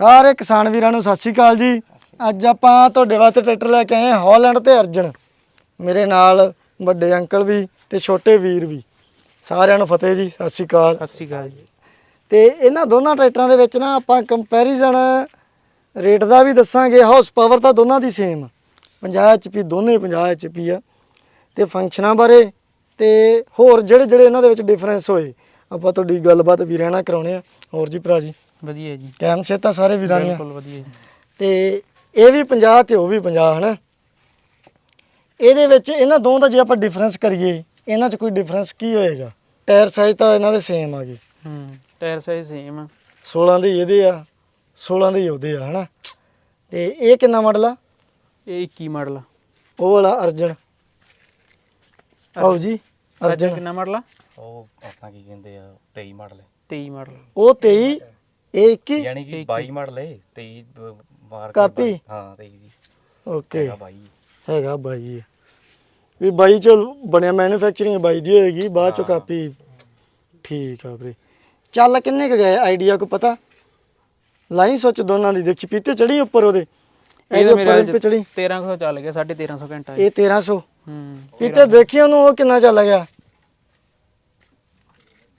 ਸਾਰੇ ਕਿਸਾਨ ਵੀਰਾਂ ਨੂੰ ਸਤਿ ਸ਼੍ਰੀ ਅਕਾਲ ਜੀ। ਅੱਜ ਆਪਾਂ ਤੁਹਾਡੇ ਵਾਸਤੇ ਟਰੈਕਟਰ ਲੈ ਕੇ ਆਏ ਹਾਂ ਹਾਲੈਂਡ ਤੇ ਅਰਜਨ। ਮੇਰੇ ਨਾਲ ਵੱਡੇ ਅੰਕਲ ਵੀ ਤੇ ਛੋਟੇ ਵੀਰ ਵੀ। ਸਾਰਿਆਂ ਨੂੰ ਫਤਿਹ ਜੀ ਸਤਿ ਸ਼੍ਰੀ ਅਕਾਲ। ਸਤਿ ਸ਼੍ਰੀ ਅਕਾਲ ਜੀ। ਤੇ ਇਹਨਾਂ ਦੋਨਾਂ ਟਰੈਕਟਰਾਂ ਦੇ ਵਿੱਚ ਨਾ ਆਪਾਂ ਕੰਪੈਰੀਜ਼ਨ ਰੇਟ ਦਾ ਵੀ ਦੱਸਾਂਗੇ ਹਾਊਸ ਪਾਵਰ ਤਾਂ ਦੋਨਾਂ ਦੀ ਸੇਮ 50 HP ਦੋਨੇ 50 HP ਆ। ਤੇ ਫੰਕਸ਼ਨਾਂ ਬਾਰੇ ਤੇ ਹੋਰ ਜਿਹੜੇ ਜਿਹੜੇ ਇਹਨਾਂ ਦੇ ਵਿੱਚ ਡਿਫਰੈਂਸ ਹੋਏ ਆਪਾਂ ਤੁਹਾਡੀ ਗੱਲਬਾਤ ਵੀਰਾਂ ਨਾਲ ਕਰਾਉਣੇ ਆ। ਹੋਰ ਜੀ ਭਰਾ ਜੀ। ਵਧੀਆ ਜੀ। ਟਾਈਮ ਸੇ ਤਾਂ ਸਾਰੇ ਵੀਰਾਂ ਦੀਆਂ। ਬਿਲਕੁਲ ਵਧੀਆ ਜੀ। ਤੇ ਇਹ ਵੀ 50 ਤੇ ਉਹ ਵੀ 50 ਹਨਾ? ਇਹਦੇ ਵਿੱਚ ਇਹਨਾਂ ਦੋਵਾਂ ਦਾ ਜੇ ਆਪਾਂ ਡਿਫਰੈਂਸ ਕਰੀਏ ਇਹਨਾਂ 'ਚ ਕੋਈ ਡਿਫਰੈਂਸ ਕੀ ਹੋਏਗਾ? ਟਾਇਰ ਸਾਈਜ਼ ਤਾਂ ਇਹਨਾਂ ਦੇ ਸੇਮ ਆ ਗਏ। ਹੂੰ ਟਾਇਰ ਸਾਈਜ਼ ਸੇਮ ਆ। 16 ਦੇ ਇਹਦੇ ਆ 16 ਦੇ ਉਹਦੇ ਆ ਹਨਾ? ਤੇ ਇਹ ਕਿੰਨਾ ਮਾਡਲ ਆ? ਇਹ 21 ਮਾਡਲ ਆ। ਉਹ ਵਾਲਾ ਅਰਜਨ। ਆਓ ਜੀ ਅਰਜਨ ਕਿੰਨਾ ਮਾਡਲ ਆ? ਉਹ ਆਪਣਾ ਕੀ ਕਹਿੰਦੇ ਆ 23 ਮਾਡਲ ਹੈ 23 ਮਾਡਲ ਉਹ 23 ਇਹ 21 ਯਾਨੀ ਕਿ 22 ਮਾਡਲ ਹੈ 23 ਬ- ਮਾਰ ਕਾਪੀ? ਬਾਈ- ਹਾਂ 23 ਦੀ। ਓਕੇ। ਹੈਗਾ 22 ਹੈਗਾ ਬਾਈ ਵੀ ਬਾਈ ਚ ਬਣਿਆ ਮੈਨੂਫੈਕਚਰਿੰਗ ਬਾਈ ਦੀ ਹੋਏਗੀ ਬਾਅਦ ਚ ਕਾਪੀ। ਠੀਕ ਆ ਵੀਰੇ। ਚੱਲ ਕਿੰਨੇ ਕ ਗਏ? ਆਈਡੀਆ ਕੋ ਪਤਾ? ਲਾਈਨ ਸੋਚ ਦੋਨਾਂ ਦੀ ਦੇਖੀ ਪੀਤੇ ਚੜੀ ਉੱਪਰ ਉਹਦੇ? ਇਹਦੇ ਇਹ ਮੇਰੇ ਉੱਪਰ ਹਾਲ ਇਹ ਚੜੀ 1300 ਚੱਲ ਗਿਆ 1350 ਘੰਟਾ ਇਹ 1300 ਹੂੰ। ਪੀਤੇ ਦੇਖੀ ਉਹਨੂੰ ਉਹ ਕਿੰਨਾ ਚੱਲ ਗਿਆ?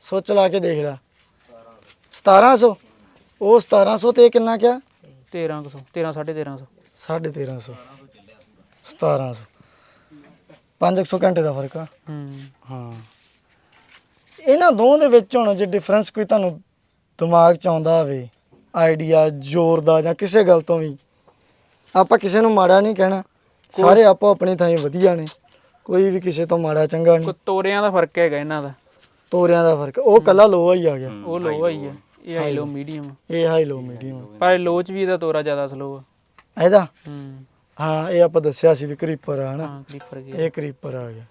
ਸੋਚ ਲਾ ਕੇ ਦੇਖ ਲੈ। 1700 ਉਹ 1700 ਤੇ ਇਹ ਕਿੰਨਾ ਕਿਆ? 1300 13 1350 1350 1700 500 ਘੰਟੇ ਦਾ ਫ਼ਰਕ ਆ। ਹੂੰ। ਹਾਂ। ਇਹਨਾਂ ਦੋਵਾਂ ਦੇ ਵਿੱਚ ਹੁਣ ਜੇ ਡਿਫਰੈਂਸ ਕੋਈ ਤੁਹਾਨੂੰ ਦਿਮਾਗ 'ਚ ਆਉਂਦਾ ਹੋਵੇ ਆਈਡੀਆ ਜ਼ੋਰ ਦਾ ਜਾਂ ਕਿਸੇ ਗੱਲ ਤੋਂ ਵੀ ਆਪਾਂ ਕਿਸੇ ਨੂੰ ਮਾੜਾ ਨਹੀਂ ਕਹਿਣਾ। ਸਾਰੇ ਆਪੋ ਆਪਣੀ ਥਾਂ ਵਧੀਆ ਨੇ। ਕੋਈ ਵੀ ਕਿਸੇ ਤੋਂ ਮਾੜਾ ਚੰਗਾ ਨਹੀਂ। ਤੋਰਿਆਂ ਦਾ ਫ਼ਰਕ ਹੈਗਾ ਇਹਨਾਂ ਦਾ। ਤੋਰਿਆਂ ਦਾ ਫ਼ਰਕ। ਉਹ ਕੱਲਾ ਲੋਹਾ ਹੀ ਆ ਗਿਆ। ਉਹ ਲੋ ਆਈ ਆ। ਇਹ ਹਾਈ ਲੋ ਮੀਡੀਅਮ ਇਹ ਹਾਈ ਲੋ ਮੀਡੀਅਮ ਪਰ ਲੋ ਚ ਵੀ ਇਹਦਾ ਤੋਰਾ ਜ਼ਿਆਦਾ ਸਲੋ ਆ। ਇਹਦਾ? ਹੂੰ। ਹਾਂ ਇਹ ਆਪਾਂ ਦੱਸਿਆ ਸੀ ਵੀ ਕਰੀਪਰ ਆ ਹਨਾ? ਹਾਂ ਕਲੀਪਰ ਗਿਆ। ਇਹ ਕਰੀਪਰ ਆ ਗਿਆ।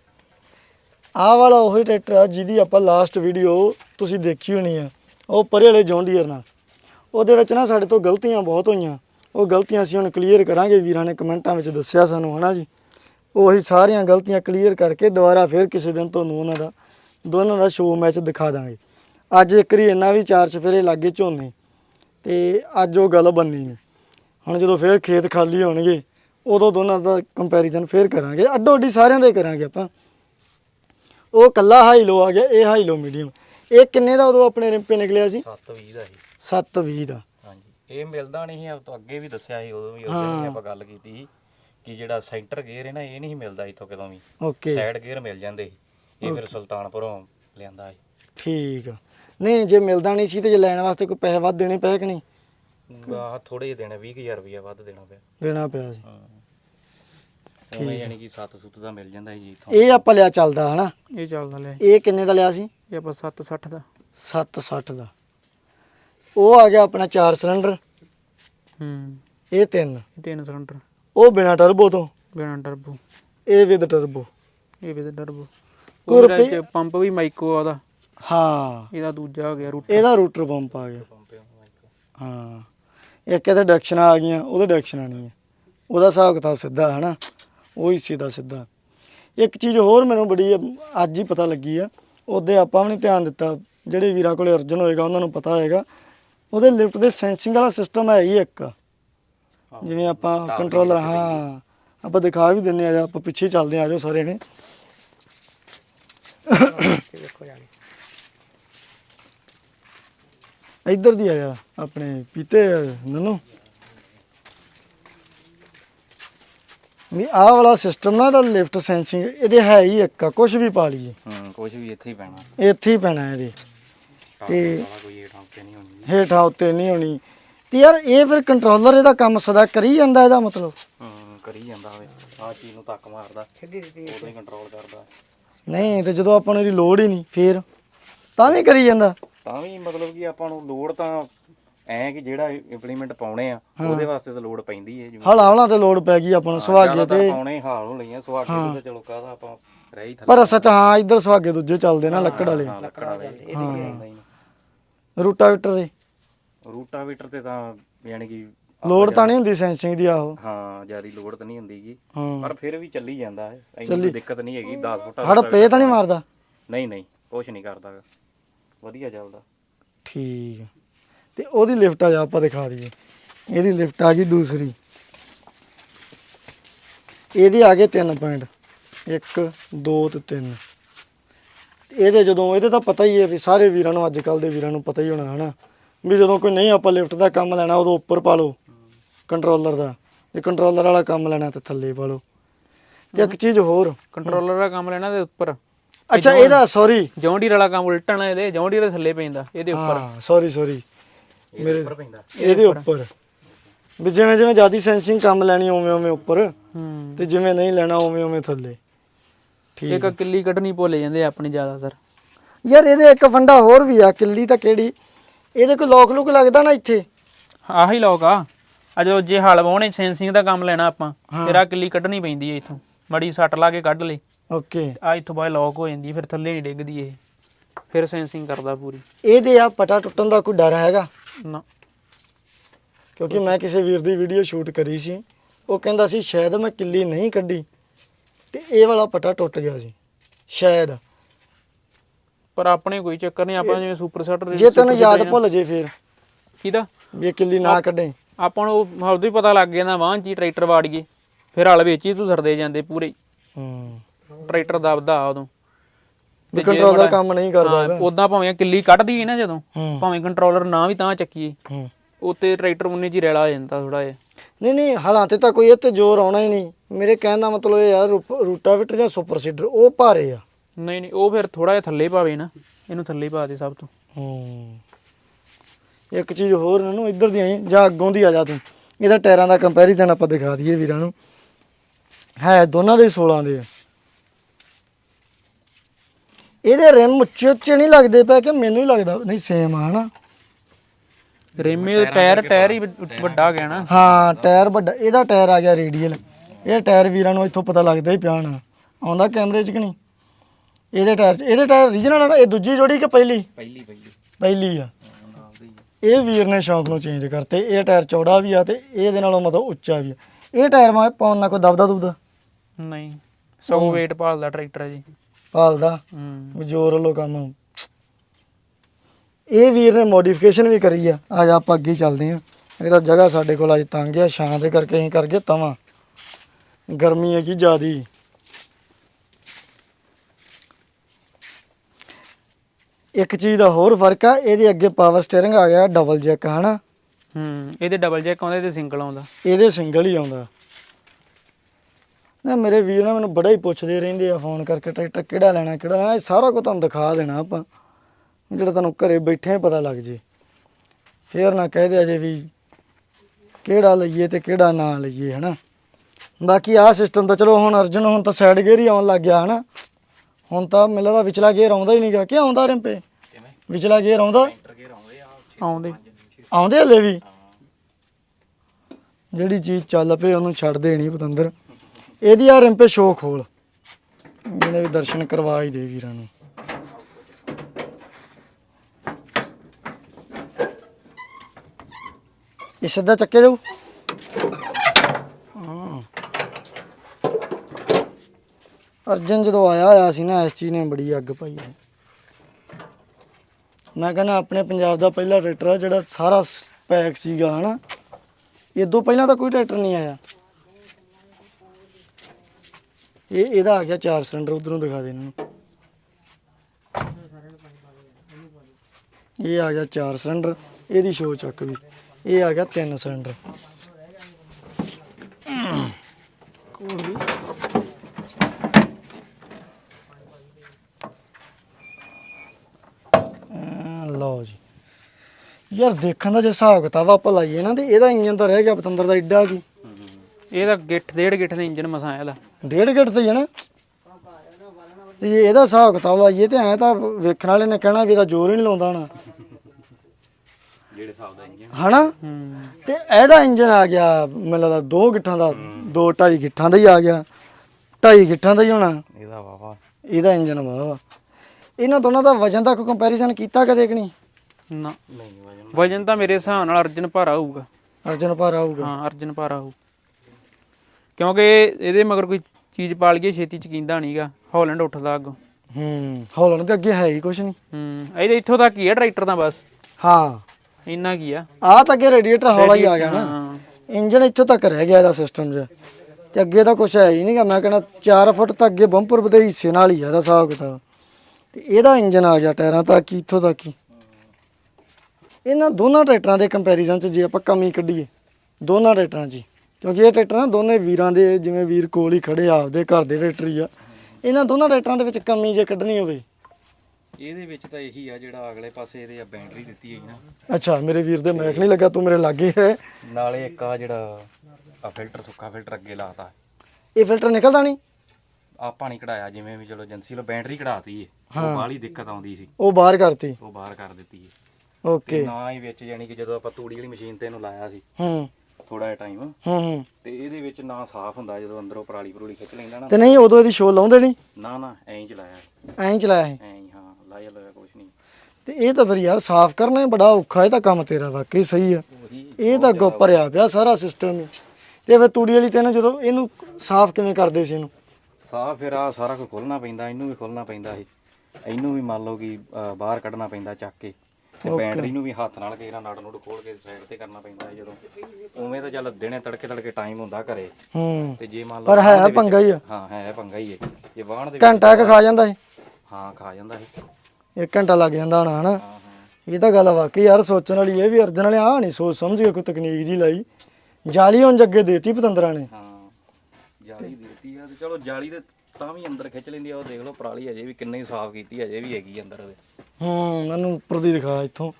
ਆਹ ਵਾਲਾ ਉਹੀ ਟਰੈਕਟਰ ਆ ਜਿਹਦੀ ਆਪਾਂ ਲਾਸਟ ਵੀਡੀਓ ਤੁਸੀਂ ਦੇਖੀ ਹੋਣੀ ਆ। ਉਹ ਪਰੇ ਵਾਲੇ ਜੌਂਡੀਅਰ ਨਾਲ। ਉਹਦੇ ਵਿੱਚ ਨਾ ਸਾਡੇ ਤੋਂ ਗਲਤੀਆਂ ਬਹੁਤ ਹੋਈਆਂ। ਉਹ ਗਲਤੀਆਂ ਅਸੀਂ ਹੁਣ ਕਲੀਅਰ ਕਰਾਂਗੇ ਵੀਰਾਂ ਨੇ ਕਮੈਂਟਾਂ ਵਿੱਚ ਦੱਸਿਆ ਸਾਨੂੰ ਹਨਾ ਜੀ? ਉਹੀ ਸਾਰੀਆਂ ਗਲਤੀਆਂ ਕਲੀਅਰ ਕਰਕੇ ਦੁਬਾਰਾ ਫਿਰ ਕਿਸੇ ਦਿਨ ਤੁਹਾਨੂੰ ਉਹਨਾਂ ਦਾ ਦੋਨਾਂ ਦਾ ਸ਼ੋਅ ਮੈਚ ਦਿਖਾ ਦਾਂਗੇ। ਅੱਜ ਇੱਕ ਰੀ ਇੰਨਾ ਵੀ ਚਾਰ ਚਫੇਰੇ ਲੱਗੇ ਝੋਨੇ ਤੇ ਅੱਜ ਉਹ ਗੱਲ ਬੰਨੀ ਹੈ। ਹੁਣ ਜਦੋਂ ਫਿਰ ਖੇਤ ਖਾਲੀ ਹੋਣਗੇ ਉਦੋਂ ਦੋਨਾਂ ਦਾ ਕੰਪੈਰੀਜ਼ਨ ਫਿਰ ਕਰਾਂਗੇ। ਅੱਡੋ ਅੱਡੀ ਸਾਰਿਆਂ ਦਾ ਕਰਾਂਗੇ ਆਪਾਂ। ਉਹ ਕੱਲਾ ਹਾਈ ਲੋ ਆ ਗਿਆ ਇਹ ਹਾਈ ਲੋ ਮੀਡੀਅਮ ਇਹ ਕਿੰਨੇ ਦਾ ਉਦੋਂ ਆਪਣੇ ਰਿੰਪੇ ਨਿਕਲਿਆ ਸੀ? 720 ਦਾ ਸੀ। 720 ਦਾ। ਹਾਂਜੀ। ਇਹ ਮਿਲਦਾ ਨਹੀਂ ਸੀ ਆਪ ਤੋਂ ਅੱਗੇ ਵੀ ਦੱਸਿਆ ਸੀ ਉਦੋਂ ਵੀ ਵੀ ਆਪਾਂ ਗੱਲ ਕੀਤੀ ਸੀ ਕਿ ਜਿਹੜਾ ਸੈਂਟਰ ਗੇਅਰ ਹੈ ਨਾ ਇਹ ਨਹੀਂ ਮਿਲਦਾ ਇੱਥੋਂ ਕਿਤੋਂ ਵੀ। ਓਕੇ। ਸਾਈਡ ਗੇਅਰ ਮਿਲ ਜਾਂਦੇ ਇਹ ਫਿਰ ਸੁਲਤਾਨਪੁਰੋਂ ਲਿਆਂਦਾ ਸੀ। ਠੀਕ ਆ। ਨਹੀਂ ਜੇ ਮਿਲਦਾ ਨਹੀਂ ਸੀ ਤੇ ਜੇ ਲੈਣ ਵਾਸਤੇ ਕੋਈ ਪੈਸੇ ਵੱਧ ਦੇਣੇ ਪਏ ਕਿ ਨਹੀਂ? ਆਹ ਥੋੜੇ ਜਿਹੇ ਦੇਣੇ 20000 ਰੁਪਇਆ ਵੱਧ ਦੇਣਾ ਪਿਆ। ਦੇਣਾ ਪਿਆ ਸੀ। ਹਾਂ। ਉਵੇਂ ਯਾਨੀ ਕਿ 7 ਸੁੱਤ ਦਾ ਮਿਲ ਜਾਂਦਾ ਸੀ ਜੀ ਇੱਥੋਂ। ਇਹ ਆਪਾਂ ਲਿਆ ਚੱਲਦਾ ਹਨਾ? ਇਹ ਚੱਲਦਾ ਲੈ ਇਹ ਕਿੰਨੇ ਦਾ ਲਿਆ ਸੀ? ਇਹ ਆਪਾਂ 760 ਦਾ। 760 ਦਾ। ਉਹ ਆ ਗਿਆ ਆਪਣਾ 4 ਸਿਲੰਡਰ। ਹੂੰ। ਇਹ ਤਿੰਨ। ਇਹ ਤਿੰਨ ਸਿਲੰਡਰ। ਉਹ ਬਿਨਾ ਟਰਬੋ ਤੋਂ। ਬਿਨਾ ਟਰਬੋ। ਇਹ ਵਿਦ ਟਰਬੋ। ਇਹ ਵੀ ਟਰਬੋ। ਕੋਈ ਰੁਪਏ- ਪੰਪ ਵੀ ਮਾਈਕੋ ਆ ਉਹਦਾ। ਹਾਂ। ਇਹਦਾ ਦੂਜਾ ਹੋ ਗਿਆ ਰੂਟ ਇਹਦਾ ਰੂਟਰ ਪੰਪ ਆ ਗਿਆ। ਹਾਂ। ਇੱਕ ਇਹਦੇ ਡੈਕਸ਼ਨਾਂ ਆ ਗਈਆਂ ਉਹਦੇ ਡੈਕਸ਼ਨਾਂ ਨਹੀਂ ਹੈ ਉਹਦਾ ਹਿਸਾਬ ਕਿਤਾਬ ਸਿੱਧਾ ਹੈ ਨਾ ਉਹ ਹੀ ਸਿੱਧਾ ਸਿੱਧਾ। ਇੱਕ ਚੀਜ਼ ਹੋਰ ਮੈਨੂੰ ਬੜੀ ਅੱਜ ਹੀ ਪਤਾ ਲੱਗੀ ਆ। ਉਹਦੇ ਆਪਾਂ ਵੀ ਨਹੀਂ ਧਿਆਨ ਦਿੱਤਾ। ਜਿਹੜੇ ਵੀਰਾਂ ਕੋਲੇ ਅਰਜਨ ਹੋਏਗਾ ਉਹਨਾਂ ਨੂੰ ਪਤਾ ਹੋਏਗਾ। ਉਹਦੇ ਲਿਫਟ ਦੇ ਸੈਂਸਿੰਗ ਵਾਲਾ ਸਿਸਟਮ ਹੈ ਹੀ ਇੱਕ। ਜਿਵੇਂ ਆਪਾਂ ਕੰਟਰੋਲਰ ਹਾਂ। ਆਪਾਂ ਦਿਖਾ ਵੀ ਦਿੰਨੇ ਆ ਆਪਾਂ ਪਿੱਛੇ ਹੀ ਚੱਲਦੇ ਆ ਆਜੋ ਸਾਰੇ ਨੇ। ਇੱਧਰ ਦੀ ਆਇਆ ਆਪਣੇ ਪੀਤੇ ਨਨੂ। ਵੀ ਆਹ ਵਾਲਾ ਸਿਸਟਮ ਨਾ ਦਾ ਲਿਫਟ ਸੈਂਸਿੰਗ ਇਹਦੇ ਹੈ ਹੀ ਇੱਕ ਆ ਕੁਝ ਵੀ ਪਾ ਲਈਏ। ਹੂੰ ਕੁਝ ਵੀ ਇੱਥੇ ਹੀ ਪੈਣਾ। ਇੱਥੇ ਹੀ ਪੈਣਾ ਇਹਦੇ। ਤੇ ਕੋਈ ਨਹੀਂ ਹੋਣੀ। ਹੇਠਾਂ ਉੱਤੇ ਨਹੀਂ ਹੋਣੀ। ਤੇ ਯਾਰ ਇਹ ਫਿਰ ਕੰਟਰੋਲਰ ਇਹਦਾ ਕੰਮ ਸਦਾ ਕਰੀ ਜਾਂਦਾ ਇਹਦਾ ਮਤਲਬ? ਹੂੰ ਕਰੀ ਜਾਂਦਾ ਹੋਵੇ ਆਹ ਚੀਜ਼ ਨੂੰ ਧੱਕ ਮਾਰਦਾ। ਉਦੋਂ ਹੀ ਕੰਟਰੋਲ ਕਰਦਾ। ਨਹੀਂ ਤੇ ਜਦੋਂ ਆਪਾਂ ਨੂੰ ਇਹਦੀ ਲੋੜ ਹੀ ਨਹੀਂ ਫੇਰ ਤਾਂ ਵੀ ਕਰੀ ਜਾਂਦਾ। ਤਾਂ ਵੀ ਮਤਲਬ ਕਿ ਆਪਾਂ ਨੂੰ ਲੋਡ ਤਾਂ ਐ ਕਿ ਜਿਹੜਾ ਇੰਪਲੀਮੈਂਟ ਪਾਉਣੇ ਆ ਉਹਦੇ ਵਾਸਤੇ ਤਾਂ ਲੋਡ ਪੈਂਦੀ ਹੈ ਜਿਵੇਂ ਹਲਾ ਹਲਾ ਤੇ ਲੋੜ ਪੈ ਗਈ ਆਪਾਂ ਨੂੰ ਸੁਹਾਗੇ ਤੇ ਪਾਉਣੇ ਹਾਲ ਨੂੰ ਲਈਆਂ ਸੁਹਾਗੇ ਤਾਂ ਚਲੋ ਕਾਹਦਾ ਆਪਾਂ ਰਹਿ ਹੀ ਥੱਲੇ। ਪਰ ਸੱਚ ਹਾਂ ਇੱਧਰ ਸੁਹਾਗੇ ਦੂਜੇ ਚੱਲਦੇ ਨਾ ਲੱਕੜ ਵਾਲੇ। ਹਾਂ ਲੱਕੜ ਵਾਲੇ। ਹਾਂ। ਰੂਟਾਵੀਟਰ ਦੇ। ਰੂਟਾਵੀਟਰ ਤੇ ਤਾਂ ਯਾਨੀ ਕਿ ਲੋੜ ਤਾਂ ਨਹੀਂ ਹੁੰਦੀ ਸੈਂਸਿੰਗ ਦੀ ਆਹੋ। ਹਾਂ ਜਿਆਦੀ ਲੋਡ ਤਾਂ ਨਹੀਂ ਹੁੰਦੀਗੀ ਹਾਂ। ਪਰ ਫਿਰ ਵੀ ਚੱਲੀ ਜਾਂਦਾ ਹੈ। ਇੰਨੀ ਕੋਈ ਦਿੱਕਤ ਨਹੀਂ ਹੈਗੀ 10 ਫੁੱਟ ਹੜ ਪੇ ਤਾਂ ਨਹੀਂ ਮਾਰਦਾ। ਨਹੀਂ ਨਹੀਂ ਕੁਛ ਨਹੀਂ ਕਰਦਾ। ਗਾ। ਵਧੀਆ ਚੱਲਦਾ। ਠੀਕ ਆ। ਤੇ ਉਹਦੀ ਲਿਫਟ ਆ ਜਾ ਆਪਾਂ ਦਿਖਾ ਦਈਏ। ਇਹਦੀ ਲਿਫਟ ਆ ਗਈ ਦੂਸਰੀ। ਇਹਦੇ ਆ ਗਏ 3 ਪੁਆਇੰਟ 1 2 ਤੇ 3 ਇਹਦੇ ਜਦੋਂ ਇਹਦੇ ਤਾਂ ਪਤਾ ਹੀ ਹੈ ਵੀ ਸਾਰੇ ਵੀਰਾਂ ਨੂੰ ਅੱਜ ਕੱਲ ਦੇ ਵੀਰਾਂ ਨੂੰ ਪਤਾ ਹੀ ਹੋਣਾ ਹਨਾ। ਵੀ ਜਦੋਂ ਕੋਈ ਨਹੀਂ ਆਪਾਂ ਲਿਫਟ ਦਾ ਕੰਮ ਲੈਣਾ ਉਦੋਂ ਉੱਪਰ ਪਾ ਲਓ ਕੰਟਰੋਲਰ ਦਾ। ਜੇ ਕੰਟਰੋਲਰ ਵਾਲਾ ਕੰਮ ਲੈਣਾ ਤਾਂ ਥੱਲੇ ਪਾ ਲਓ। ਤੇ ਇੱਕ ਚੀਜ਼ ਹੋਰ। ਕੰਟਰੋਲਰ ਦਾ ਕੰਮ ਲੈਣਾ ਦੇ ਉੱਪਰ। ਅੱਛਾ ਇਹਦਾ ਸੌਰੀ ਜੌਂਡੀਰ ਵਾਲਾ ਕੰਮ ਉਲਟਣਾ ਇਹਦੇ ਜੌਂਡੀਰ ਦੇ ਥੱਲੇ ਪੈਂਦਾ ਇਹਦੇ ਉੱਪਰ। ਹਾਂ ਸੌਰੀ ਸੌਰੀ ਮੇਰੇ ਉੱਪਰ ਪੈਂਦਾ। ਇਹਦੇ ਉੱਪਰ। ਵੀ ਜਿਵੇਂ ਜਿਵੇਂ ਜਿਆਦੀ ਸੈਂਸਿੰਗ ਕੰਮ ਲੈਣੀ ਉਵੇਂ ਉਵੇਂ ਉੱਪਰ। ਹੂੰ। ਤੇ ਜਿਵੇਂ ਨਹੀਂ ਲੈਣਾ ਉਵੇਂ ਉਵੇਂ ਥੱਲੇ। ਠੀਕ। ਇੱਕ ਕਿੱਲੀ ਕੱਢਣੀ ਭੁੱਲ ਜਾਂਦੇ ਆ ਆਪਣੀ ਜ਼ਿਆਦਾਤਰ। ਯਾਰ ਇਹਦੇ ਇੱਕ ਫੰਡਾ ਹੋਰ ਵੀ ਆ ਕਿੱਲੀ ਤਾਂ ਕਿਹੜੀ? ਇਹਦੇ ਕੋਈ ਲੋਕ ਲੁਕ ਲੱਗਦਾ ਨਾ ਇੱਥੇ? ਆਹੀ ਲੋਕ ਆ। ਅਜੋ ਜੇ ਹਲ ਵਾਉਣੇ ਸੈਂਸਿੰਗ ਦਾ ਕੰਮ ਲੈਣਾ ਆਪਾਂ ਆ ਕਿੱਲੀ ਕੱਢਣੀ ਪੈਂਦੀ ਹੈ ਇਥੋਂ। ਮੜੀ ਸੱਟ ਲਾ ਕੇ ਕੱਢ ਲਈ ਓਕੇ। ਆ ਇਥੋਂ ਬਾਅਦ ਲੌਕ ਹੋ ਜਾਂਦੀ ਹੈ, ਫਿਰ ਥੱਲੇ ਨਹੀਂ ਡਿੱਗਦੀ ਇਹ। ਫਿਰ ਸੈਂਸਿੰਗ ਕਰਦਾ ਪੂਰੀ। ਇਹਦੇ ਆ ਪਟਾ ਟੁੱਟਣ ਦਾ ਕੋਈ ਡਰ ਹੈਗਾ? ਨਾ। ਕਿਉਂਕਿ ਮੈਂ ਕਿਸੇ ਵੀਰ ਦੀ ਵੀਡੀਓ ਸ਼ੂਟ ਕਰੀ ਸੀ। ਉਹ ਕਹਿੰਦਾ ਸੀ ਸ਼ਾਇਦ ਮੈਂ ਕਿੱਲੀ ਨਹੀਂ ਕੱਢੀ। ਤੇ ਇਹ ਵਾਲਾ ਪਟਾ ਟੁੱਟ ਗਿਆ ਸੀ। ਸ਼ਾਇਦ। ਪਰ ਆਪਣੇ ਕੋਈ ਚੱਕਰ ਨਹੀਂ ਆਪਾਂ ਜਿਵੇਂ ਸੁਪਰ ਸੈਟ ਜੇ ਤੈਨੂੰ ਯਾਦ ਭੁੱਲ ਜੇ ਫੇਰ। ਕਿਹਦਾ? ਵੀ ਇਹ ਕਿੱਲੀ ਨਾ ਕੱਢੇ। ਆਪਾਂ ਨੂੰ ਉਦੋਂ ਹੀ ਪਤਾ ਲੱਗ ਗਿਆ ਨਾ ਵਾਹਨ ਚ ਹੀ ਟਰੈਕਟਰ ਵਾੜ ਗਏ। ਫਿਰ ਹਲ ਵਿੱਚ ਤੂੰ ਸਰਦੇ ਜਾਂਦੇ ਪੂਰੇ। ਹੂੰ। ਟਰੈਕਟਰ ਦਬਦਾ ਆ ਉਦੋਂ। ਵੀ ਕੰਟਰੋਲਰ ਕੰਮ ਨਹੀਂ ਕਰਦਾ ਉਦਾਂ ਭਾਵੇਂ ਕਿੱਲੀ ਕੱਢਦੀ ਹੈ ਨਾ ਜਦੋਂ ਭਾਵੇਂ ਕੰਟਰੋਲਰ ਨਾ ਵੀ ਤਾਂ ਚੱਕੀਏ। ਉੱਤੇ ਟਰੈਕਟਰ ਉਨੇ ਹੀ ਰੈਲਾ ਹੋ ਜਾਂਦਾ ਥੋੜਾ ਜਿਹਾ। ਨਹੀਂ ਨਹੀਂ ਹਾਲਾਂ ਤੇ ਤਾਂ ਕੋਈ ਤੇ ਜ਼ੋਰ ਆਉਣਾ ਹੀ ਨਹੀਂ। ਮੇਰੇ ਕਹਿਣ ਦਾ ਮਤਲਬ ਇਹ ਆ ਰੂਟਾਵੀਟਰ ਜਾਂ ਸੁਪਰ ਸੀਡਰ ਉਹ ਭਾਰੇ ਆ। ਨਹੀਂ ਨਹੀਂ ਉਹ ਫਿਰ ਥੋੜਾ ਜਿਹਾ ਥੱਲੇ ਪਾਵੇ ਨਾ ਇਹਨੂੰ ਥੱਲੇ ਪਾ ਦੇ ਸਭ ਤੋਂ। ਹੂੰ। ਇੱਕ ਚੀਜ਼ ਹੋਰ ਇਹਨਾਂ ਨੂੰ ਇੱਧਰ ਦੀ ਆਈ ਜਾਂ ਅੱਗੋਂ ਦੀ ਆ ਜਾ ਤੂੰ। ਇਹਦਾ ਟਾਇਰਾਂ ਦਾ ਕੰਪੈਰੀਜ਼ਨ ਆਪਾਂ ਦਿਖਾ ਦਈਏ ਵੀਰਾਂ ਨੂੰ। ਹੈ ਦੋਨਾਂ ਦੇ 16 ਦੇ ਆ। ਇਹਦੇ ਰਿਮ ਉੱਚੇ ਉੱਚੇ ਨਹੀਂ ਲੱਗਦੇ ਪਏ ਕਿ ਮੈਨੂੰ ਹੀ ਲੱਗਦਾ ਨਹੀਂ ਸੇਮ ਆ ਹਨਾ। ਰੇਮੇ ਦਾ ਟਾਇਰ ਟਾਇਰ ਹੀ ਵੱਡਾ ਗਿਆ ਨਾ। ਹਾਂ ਟਾਇਰ ਵੱਡਾ ਇਹਦਾ ਟਾਇਰ ਆ ਗਿਆ ਰੇਡੀਅਲ। ਇਹ ਟਾਇਰ ਵੀਰਾਂ ਨੂੰ ਇੱਥੋਂ ਪਤਾ ਲੱਗਦਾ ਹੀ ਪਿਆ ਨਾ। ਆਉਂਦਾ ਕੈਮਰੇ 'ਚ ਕਿ ਨਹੀਂ? ਇਹਦੇ ਟਾਇਰ 'ਚ ਇਹਦੇ ਟਾਇਰ ਰੀਜਨਲ ਆ ਨਾ ਇਹ ਦੂਜੀ ਜੋੜੀ ਕਿ ਪਹਿਲੀ? ਪਹਿਲੀ ਪਹਿਲੀ। ਪਹਿਲੀ ਆ। ਇਹ ਵੀਰ ਨੇ ਸ਼ੌਂਕ ਨੂੰ ਚੇਂਜ ਕਰਤੇ ਇਹ ਟਾਇਰ ਚੌੜਾ ਵੀ ਆ ਤੇ ਇਹਦੇ ਨਾਲੋਂ ਮਤਲਬ ਉੱਚਾ ਵੀ ਆ। ਇਹ ਟਾਇਰ ਮੈਂ ਪਾਉਣ ਨਾਲ ਕੋਈ ਦਬਦਾ ਦੁਬਦਾ ਨਹੀਂ। 100 weight ਭਾਲਦਾ ਟਰੈਕਟਰ ਹੈ ਜੀ ਪਾਲਦਾ ਹੂੰ। ਵੀ ਜ਼ੋਰ ਵੱਲੋਂ ਕੰਮ। ਇਹ ਵੀਰ ਨੇ ਮੋਡੀਫਿਕੇਸ਼ਨ ਵੀ ਕਰੀ ਆ। ਆ ਜਾ ਆਪਾਂ ਅੱਗੇ ਚੱਲਦੇ ਆ ਇਹਦਾ ਜਗ੍ਹਾ ਸਾਡੇ ਕੋਲ ਅੱਜ ਤੰਗ ਆ। ਛਾਂ ਦੇ ਕਰਕੇ ਅਸੀਂ ਕਰਕੇ ਤਵਾਂ। ਗਰਮੀ ਹੈਗੀ ਜ਼ਿਆਦੀ। ਇੱਕ ਚੀਜ਼ ਦਾ ਹੋਰ ਫ਼ਰਕ ਆ ਇਹਦੇ ਅੱਗੇ ਪਾਵਰ ਸਟੀਅਰਿੰਗ ਆ ਗਿਆ ਡਬਲ ਜੈਕ ਹਨਾ? ਹੂੰ ਇਹਦੇ ਡਬਲ ਜੈਕ ਆਉਂਦਾ ਇਹਦੇ ਸਿੰਗਲ ਆਉਂਦਾ। ਇਹਦੇ ਸਿੰਗਲ ਹੀ ਆਉਂਦਾ। ਨਾ ਮੇਰੇ ਵੀਰ ਨਾ ਮੈਨੂੰ ਬੜਾ ਹੀ ਪੁੱਛਦੇ ਰਹਿੰਦੇ ਆ ਫੋਨ ਕਰਕੇ ਟਰੈਕਟਰ ਕਿਹੜਾ ਲੈਣਾ ਕਿਹੜਾ ਇਹ ਸਾਰਾ ਕੁਝ ਤੁਹਾਨੂੰ ਦਿਖਾ ਦੇਣਾ ਆਪਾਂ। ਜਿਹੜਾ ਤੁਹਾਨੂੰ ਘਰੇ ਬੈਠੇ ਪਤਾ ਲੱਗ ਜੇ। ਫੇਰ ਨਾ ਕਹਿ ਦਿਆ ਜੇ ਵੀ ਕਿਹੜਾ ਲਈਏ ਤੇ ਕਿਹੜਾ ਨਾ ਲਈਏ ਹਨਾ। ਬਾਕੀ ਆਹ ਸਿਸਟਮ ਤਾਂ ਚਲੋ ਹੁਣ ਅਰਜਨ ਹੁਣ ਤਾਂ ਸਾਈਡ ਗੇਅਰ ਹੀ ਆਉਣ ਲੱਗ ਗਿਆ ਹਨਾ। ਹੁਣ ਤਾਂ ਮੈਨੂੰ ਲੱਗਦਾ ਵਿਚਲਾ ਗੇਅਰ ਆਉਂਦਾ ਹੀ ਨਹੀਂਗਾ। ਕਿ ਆਉਂਦਾ ਰਿੰਪੇ? ਕਿਵੇਂ? ਵਿਚਲਾ ਗੇਅਰ ਆਉਂਦਾ? ਆਉਂਦੇ ਆਉਂਦੇ। ਆਉਂਦੇ ਹਲੇ ਵੀ? ਜਿਹੜੀ ਚੀਜ਼ ਚੱਲ ਪਏ ਉਹਨੂੰ ਛੱਡਦੇ ਨਹੀਂ ਪਤੰਦਰ। ਇਹਦੀ ਆ ਰਿੰਪੇ ਸ਼ੋ ਖੋਲ। ਇਹਨੇ ਵੀ ਦਰਸ਼ਨ ਕਰਵਾ ਹੀ ਦੇ ਵੀਰਾਂ ਨੂੰ। ਇਹ ਸਿੱਧਾ ਚੱਕੇ ਜਾਊ? ਅਰਜਨ ਜਦੋਂ ਆਇਆ ਹੋਇਆ ਸੀ ਨਾ, ਇਸ ਚੀਜ਼ ਨੇ ਬੜੀ ਅੱਗ ਪਾਈ ਸੀ ਮੈਂ ਕਹਿੰਦਾ, ਆਪਣੇ ਪੰਜਾਬ ਦਾ ਪਹਿਲਾ ਟਰੈਕਟਰ ਆ ਜਿਹੜਾ ਸਾਰਾ ਪੈਕ ਸੀਗਾ, ਹਨਾ? ਇਦੋਂ ਪਹਿਲਾਂ ਤਾਂ ਕੋਈ ਟਰੈਕਟਰ ਨਹੀਂ ਆਇਆ। ਇਹ ਇਹਦਾ ਆ ਗਿਆ ਚਾਰ ਸਿਲੰਡਰ ਉਧਰੋਂ ਦਿਖਾ ਦੇ ਇਹਨਾਂ। ਨੂੰ ਇਹ ਆ ਗਿਆ ਚਾਰ ਸਿਲੰਡਰ, ਇਹਦੀ ਸ਼ੋ ਚੱਕ ਵੀ। ਇਹ ਆ ਗਿਆ ਤਿੰਨ ਸਿਲੰਡਰ। ਕੋਲ ਵੀ ਲਓ ਜੀ। ਯਾਰ ਦੇਖਣ ਦਾ ਜੇ ਹਿਸਾਬ ਕਿਤਾਬ ਆਪਾਂ ਲਾਈਏ ਨਾ ਤੇ ਇਹਦਾ ਇੰਜਨ ਤਾਂ ਰਹਿ ਗਿਆ ਪਤੰਦਰ ਦਾ ਏਡਾ ਕੀ। ਇਹਦਾ ਗਿੱਠ, ਡੇਢ ਗਿੱਠ ਦੇ ਇੰਜਨ ਮਸਾਂ ਇਹਦਾ। ਡੇਢ ਗਿੱਟ ਤੇ ਹੀ ਹੈ ਨਾ। ਤੇ ਜੇ ਇਹਦਾ ਹਿਸਾਬ ਕਿਤਾਬ ਲਾਈਏ ਤੇ ਐ ਤਾਂ ਵੇਖਣ ਵਾਲੇ ਨੇ ਕਹਿਣਾ ਵੀ ਇਹਦਾ ਜ਼ੋਰ ਹੀ ਨਹੀਂ ਲਾਉਂਦਾ ਹਣਾ। ਜਿਹੜੇ ਹਿਸਾਬ ਦਾ ਇੰਜਨ ਹਨਾ? ਹੂੰ ਤੇ ਇਹਦਾ ਇੰਜਨ ਆ ਗਿਆ ਮੈਨੂੰ ਲੱਗਦਾ ਦੋ ਗਿੱਠਾਂ ਦਾ ਦੋ ਢਾਈ ਗਿੱਠਾਂ ਦਾ ਹੀ ਆ ਗਿਆ। ਢਾਈ ਗਿੱਠਾਂ ਦਾ ਹੀ ਹੋਣਾ। ਇਹਦਾ ਵਾਵਾ ਇਹਦਾ ਇੰਜਨ ਵਾ ਇਹਨਾਂ ਦੋਨਾਂ ਦਾ ਵਜਨ ਦਾ ਕੋਈ ਕੰਪੈਰੀਜ਼ਨ ਕੀਤਾ ਕਦੇ ਕਿ ਨਹੀਂ? ਨਾ। ਨਹੀਂ ਵਜਨ ਵਜਨ ਤਾਂ ਮੇਰੇ ਹਿਸਾਬ ਨਾਲ ਅਰਜਨ ਭਾਰਾ ਹੋਊਗਾ ਅਰਜਨ ਭਾਰ ਆਊਗਾ। ਹਾਂ ਅਰਜਨ ਭਾਰਾ ਹੋਊ ਕਿਉਂਕਿ ਇਹਦੇ ਮਗਰ ਕੋਈ ਚੀਜ਼ ਪਾਲ ਗਈ ਛੇਤੀ ਚ ਕੀਂਦਾ ਨਹੀਂਗਾ। ਹੌਲੈਂਡ ਉੱਠਦਾ ਅੱਗੋਂ। ਹੂੰ ਹੌਲਣ ਦੇ ਅੱਗੇ ਹੈ ਹੀ ਕੁਛ ਨਹੀਂ। ਹੂੰ ਇਹਦੇ ਇੱਥੋਂ ਤੱਕ ਹੀ ਹੈ ਟਰੈਕਟਰ ਤਾਂ ਬਸ। ਹਾਂ। ਇੰਨਾ ਕੀ ਆ? ਆਹ ਤਾਂ ਅੱਗੇ ਰੇਡੀਏਟਰ ਹੌਲਾ ਹੀ ਆ ਗਿਆ ਨਾ। ਹਾਂ। ਇੰਜਨ ਇੱਥੋਂ ਤੱਕ ਰਹਿ ਗਿਆ ਇਹਦਾ ਸਿਸਟਮ ਜਿਹਾ ਤੇ ਅੱਗੇ ਤਾਂ ਕੁਛ ਹੈ ਹੀ ਨਹੀਂਗਾ। ਮੈਂ ਕਹਿੰਦਾ 4 ਫੁੱਟ ਤੱਕ ਅੱਗੇ ਬੰਪਰ ਵਧੇ ਹਿੱਸੇ ਨਾਲ ਹੀ ਆ ਇਹਦਾ ਹਿਸਾਬ ਕਿਤਾਬ। ਤੇ ਇਹਦਾ ਇੰਜਨ ਆ ਗਿਆ ਟਾਇਰਾਂ ਤੱਕ ਹੀ ਇੱਥੋਂ ਤੱਕ ਹੀ। ਇਹਨਾਂ ਦੋਨਾਂ ਟਰੈਕਟਰਾਂ ਦੇ ਕੰਪੈਰੀਜ਼ਨ 'ਚ ਜੇ ਆਪਾਂ ਕਮੀ ਕੱਢੀਏ ਦੋਨਾਂ ਟਰੈਕਟਰਾਂ 'ਚ ਹੀ, ਕਿਉਂਕਿ ਇਹ ਟਰੈਕਟਰ ਨਾ ਦੋਨੇ ਵੀਰਾਂ ਦੇ ਜਿਵੇਂ ਵੀਰ ਕੋਲ ਹੀ ਖੜੇ ਆ, ਆਪਦੇ ਘਰ ਦੇ ਟਰੈਕਟਰ ਹੀ ਆ। ਇਹਨਾਂ ਦੋਨਾਂ ਟਰੈਕਟਰਾਂ ਦੇ ਵਿੱਚ ਕਮੀ ਜੇ ਕੱਢਣੀ ਹੋਵੇ। ਇਹਦੇ ਵਿੱਚ ਤਾਂ ਇਹੀ ਆ ਜਿਹੜਾ ਅਗਲੇ ਪਾਸੇ ਇਹਦੇ ਆ ਬੈਟਰੀ ਦਿੱਤੀ ਹੈ ਨਾ। ਅੱਛਾ ਮੇਰੇ ਵੀਰ ਦੇ ਮੈਕ ਨਹੀਂ ਲੱਗਾ ਤੂੰ ਮੇਰੇ ਲਾਗੇ ਹੈ। ਨਾਲੇ ਇੱਕ ਆ ਜਿਹੜਾ ਆ ਫਿਲਟਰ ਸੁੱਕਾ ਫਿਲਟਰ ਅੱਗੇ ਲਾਤਾ। ਇਹ ਫਿਲਟਰ ਨਿਕਲਦਾ ਨਹੀਂ? ਆ ਪਾਣੀ ਕਢਾਇਆ ਜਿਵੇਂ ਵੀ ਚਲੋ ਏਜੰਸੀ ਲੋ ਬੈਟਰੀ ਕਢਾਤੀ ਏ। ਉਹ ਬਾਹਲੀ ਦਿੱਕਤ ਆਉਂਦੀ ਸੀ। ਉਹ ਬਾਹਰ ਕਰਤੀ। ਉਹ ਬਾਹਰ ਕਰ ਦਿੱਤੀ ਏ। ਓਕੇ। ਨਾ ਹੀ ਵਿੱਚ ਯਾਨੀ ਕਿ ਜਦੋਂ ਆਪਾਂ ਤੂੜੀ ਵਾਲੀ ਮਸ਼ੀਨ ਤੇ ਇਹਨੂੰ ਲਾਇਆ ਸੀ। ਹੂੰ। ਥੋੜਾ ਜਿਹਾ ਟਾਈਮ ਹੂੰ ਹੂੰ। ਤੇ ਇਹਦੇ ਵਿੱਚ ਨਾ ਸਾਫ਼ ਹੁੰਦਾ ਜਦੋਂ ਅੰਦਰੋਂ ਪਰਾਲੀ ਪਰੂਲੀ ਖਿੱਚ ਲੈਂਦਾ ਨਾ। ਤੇ ਨਹੀਂ ਉਦੋਂ ਇਹਦੀ ਸ਼ੋ ਲਾਉਂਦੇ ਨਹੀਂ? ਨਾ ਨਾ ਐਂ ਹੀ ਚਲਾਇਆ। ਐਂ ਹੀ ਚਲਾਇਆ ਸੀ ਐਂ ਹੀ ਹਾਂ ਲਾਇਆ ਲਾਇਆ ਕੁਛ ਨਹੀਂ। ਤੇ ਇਹ ਤਾਂ ਫਿਰ ਯਾਰ ਸਾਫ਼ ਕਰਨਾ ਹੀ ਬੜਾ ਔਖਾ ਇਹ ਤਾਂ ਕੰਮ ਤੇਰਾ ਵਾਕਈ ਸਹੀ ਆ। ਉਹੀ ਇਹ ਤਾਂ ਅੱਗੋਂ ਭਰਿਆ ਪਿਆ ਸਾਰਾ ਸਿਸਟਮ ਹੀ। ਤੇ ਫਿਰ ਤੂੜੀ ਵਾਲੀ ਤੈਨੂੰ ਜਦੋਂ ਇਹਨੂੰ ਸਾਫ਼ ਕਿਵੇਂ ਕਰਦੇ ਸੀ ਇਹਨੂੰ? ਸਾਫ਼ ਫਿਰ ਆ ਸਾਰਾ ਕੁਝ ਖੋਲਣਾ ਪੈਂਦਾ ਇਹਨੂੰ ਵੀ ਖੋਲਣਾ ਪੈਂਦਾ ਸੀ ਇਹਨੂੰ ਵੀ ਮੰਨ ਲਓ ਕਿ ਅ, ਬਾਹਰ ਕੱਢਣਾ ਪੈਂਦਾ ਚੱਕ ਕੇ। ਤੇ ਬੈਟਰੀ ਨੂੰ ਵੀ ਹੱਥ ਨਾਲ ਕੇਰਾ ਨੜ ਨੂੜ ਖੋਲ ਕੇ ਸਾਈਡ ਤੇ ਕਰਨਾ ਪੈਂਦਾ ਸੀ ਜਦੋਂ। ਉਵੇਂ ਤਾਂ ਚੱਲ ਦਿਨੇ ਤੜਕੇ ਤੜਕੇ ਟਾਈਮ ਹੁੰਦਾ ਘਰੇ। ਹੂੰ। ਤੇ ਜੇ ਮੰਨ ਲਓ ਪਰ ਵਾਹਣ ਹੈ ਦੇ ਵਿੱਚ- ਪੰਗਾ ਹੀ ਆ। ਹਾਂ ਹੈ ਪੰਗਾ ਹੀ ਹੈ ਜੇ ਵਾਹਣ ਦੇ ਵਿੱਚ ਘੰਟਾ ਕੁ ਖਾ ਜਾਂਦਾ ਸੀ। ਹਾਂ ਖਾ ਜਾਂਦਾ ਸੀ। ਇੱਕ ਘੰਟਾ ਲੱਗ ਜਾਂਦਾ ਹੋਣਾ ਹਾਂ ਹਾਂ। ਇਹ ਤਾਂ ਗੱਲ ਵਾਕਈ ਯਾਰ ਸੋਚਣ ਵਾਲੀ ਇਹ ਵੀ ਅਰਜਨ ਵਾਲੇ ਆ ਨਹੀਂ ਸੋਚ ਸਮਝ ਕੇ ਕੋਈ ਤਕਨੀਕ ਜੀ ਲਾਈ। ਜਾਲੀ ਹੁਣ ਜੱਗੇ ਦੇਤੀ ਪਤੰਦਰਾਂ ਨੇ। ਹਾਂ ਜਾਲੀ ਦਿੱਤੀ ਆ ਤੇ ਚਲੋ ਜਾਲੀ ਦੇ ਤਾਂ ਵੀ ਅੰਦਰ ਖਿੱਚ ਲੈਂਦੀ ਆ ਉਹ ਦੇਖ ਲਓ ਪਰਾਲੀ ਅਜੇ ਵੀ ਕਿੰਨੇ ਸਾਫ਼ ਕੀਤੀ ਅਜੇ ਵੀ ਹੈਗੀ ਅੰਦਰ ਉਹਦੇ। ਹੂੰ ਮੈਨੂੰ ਉੱਪਰ ਦੀ ਦਿਖਾ ਇੱਥੋਂ।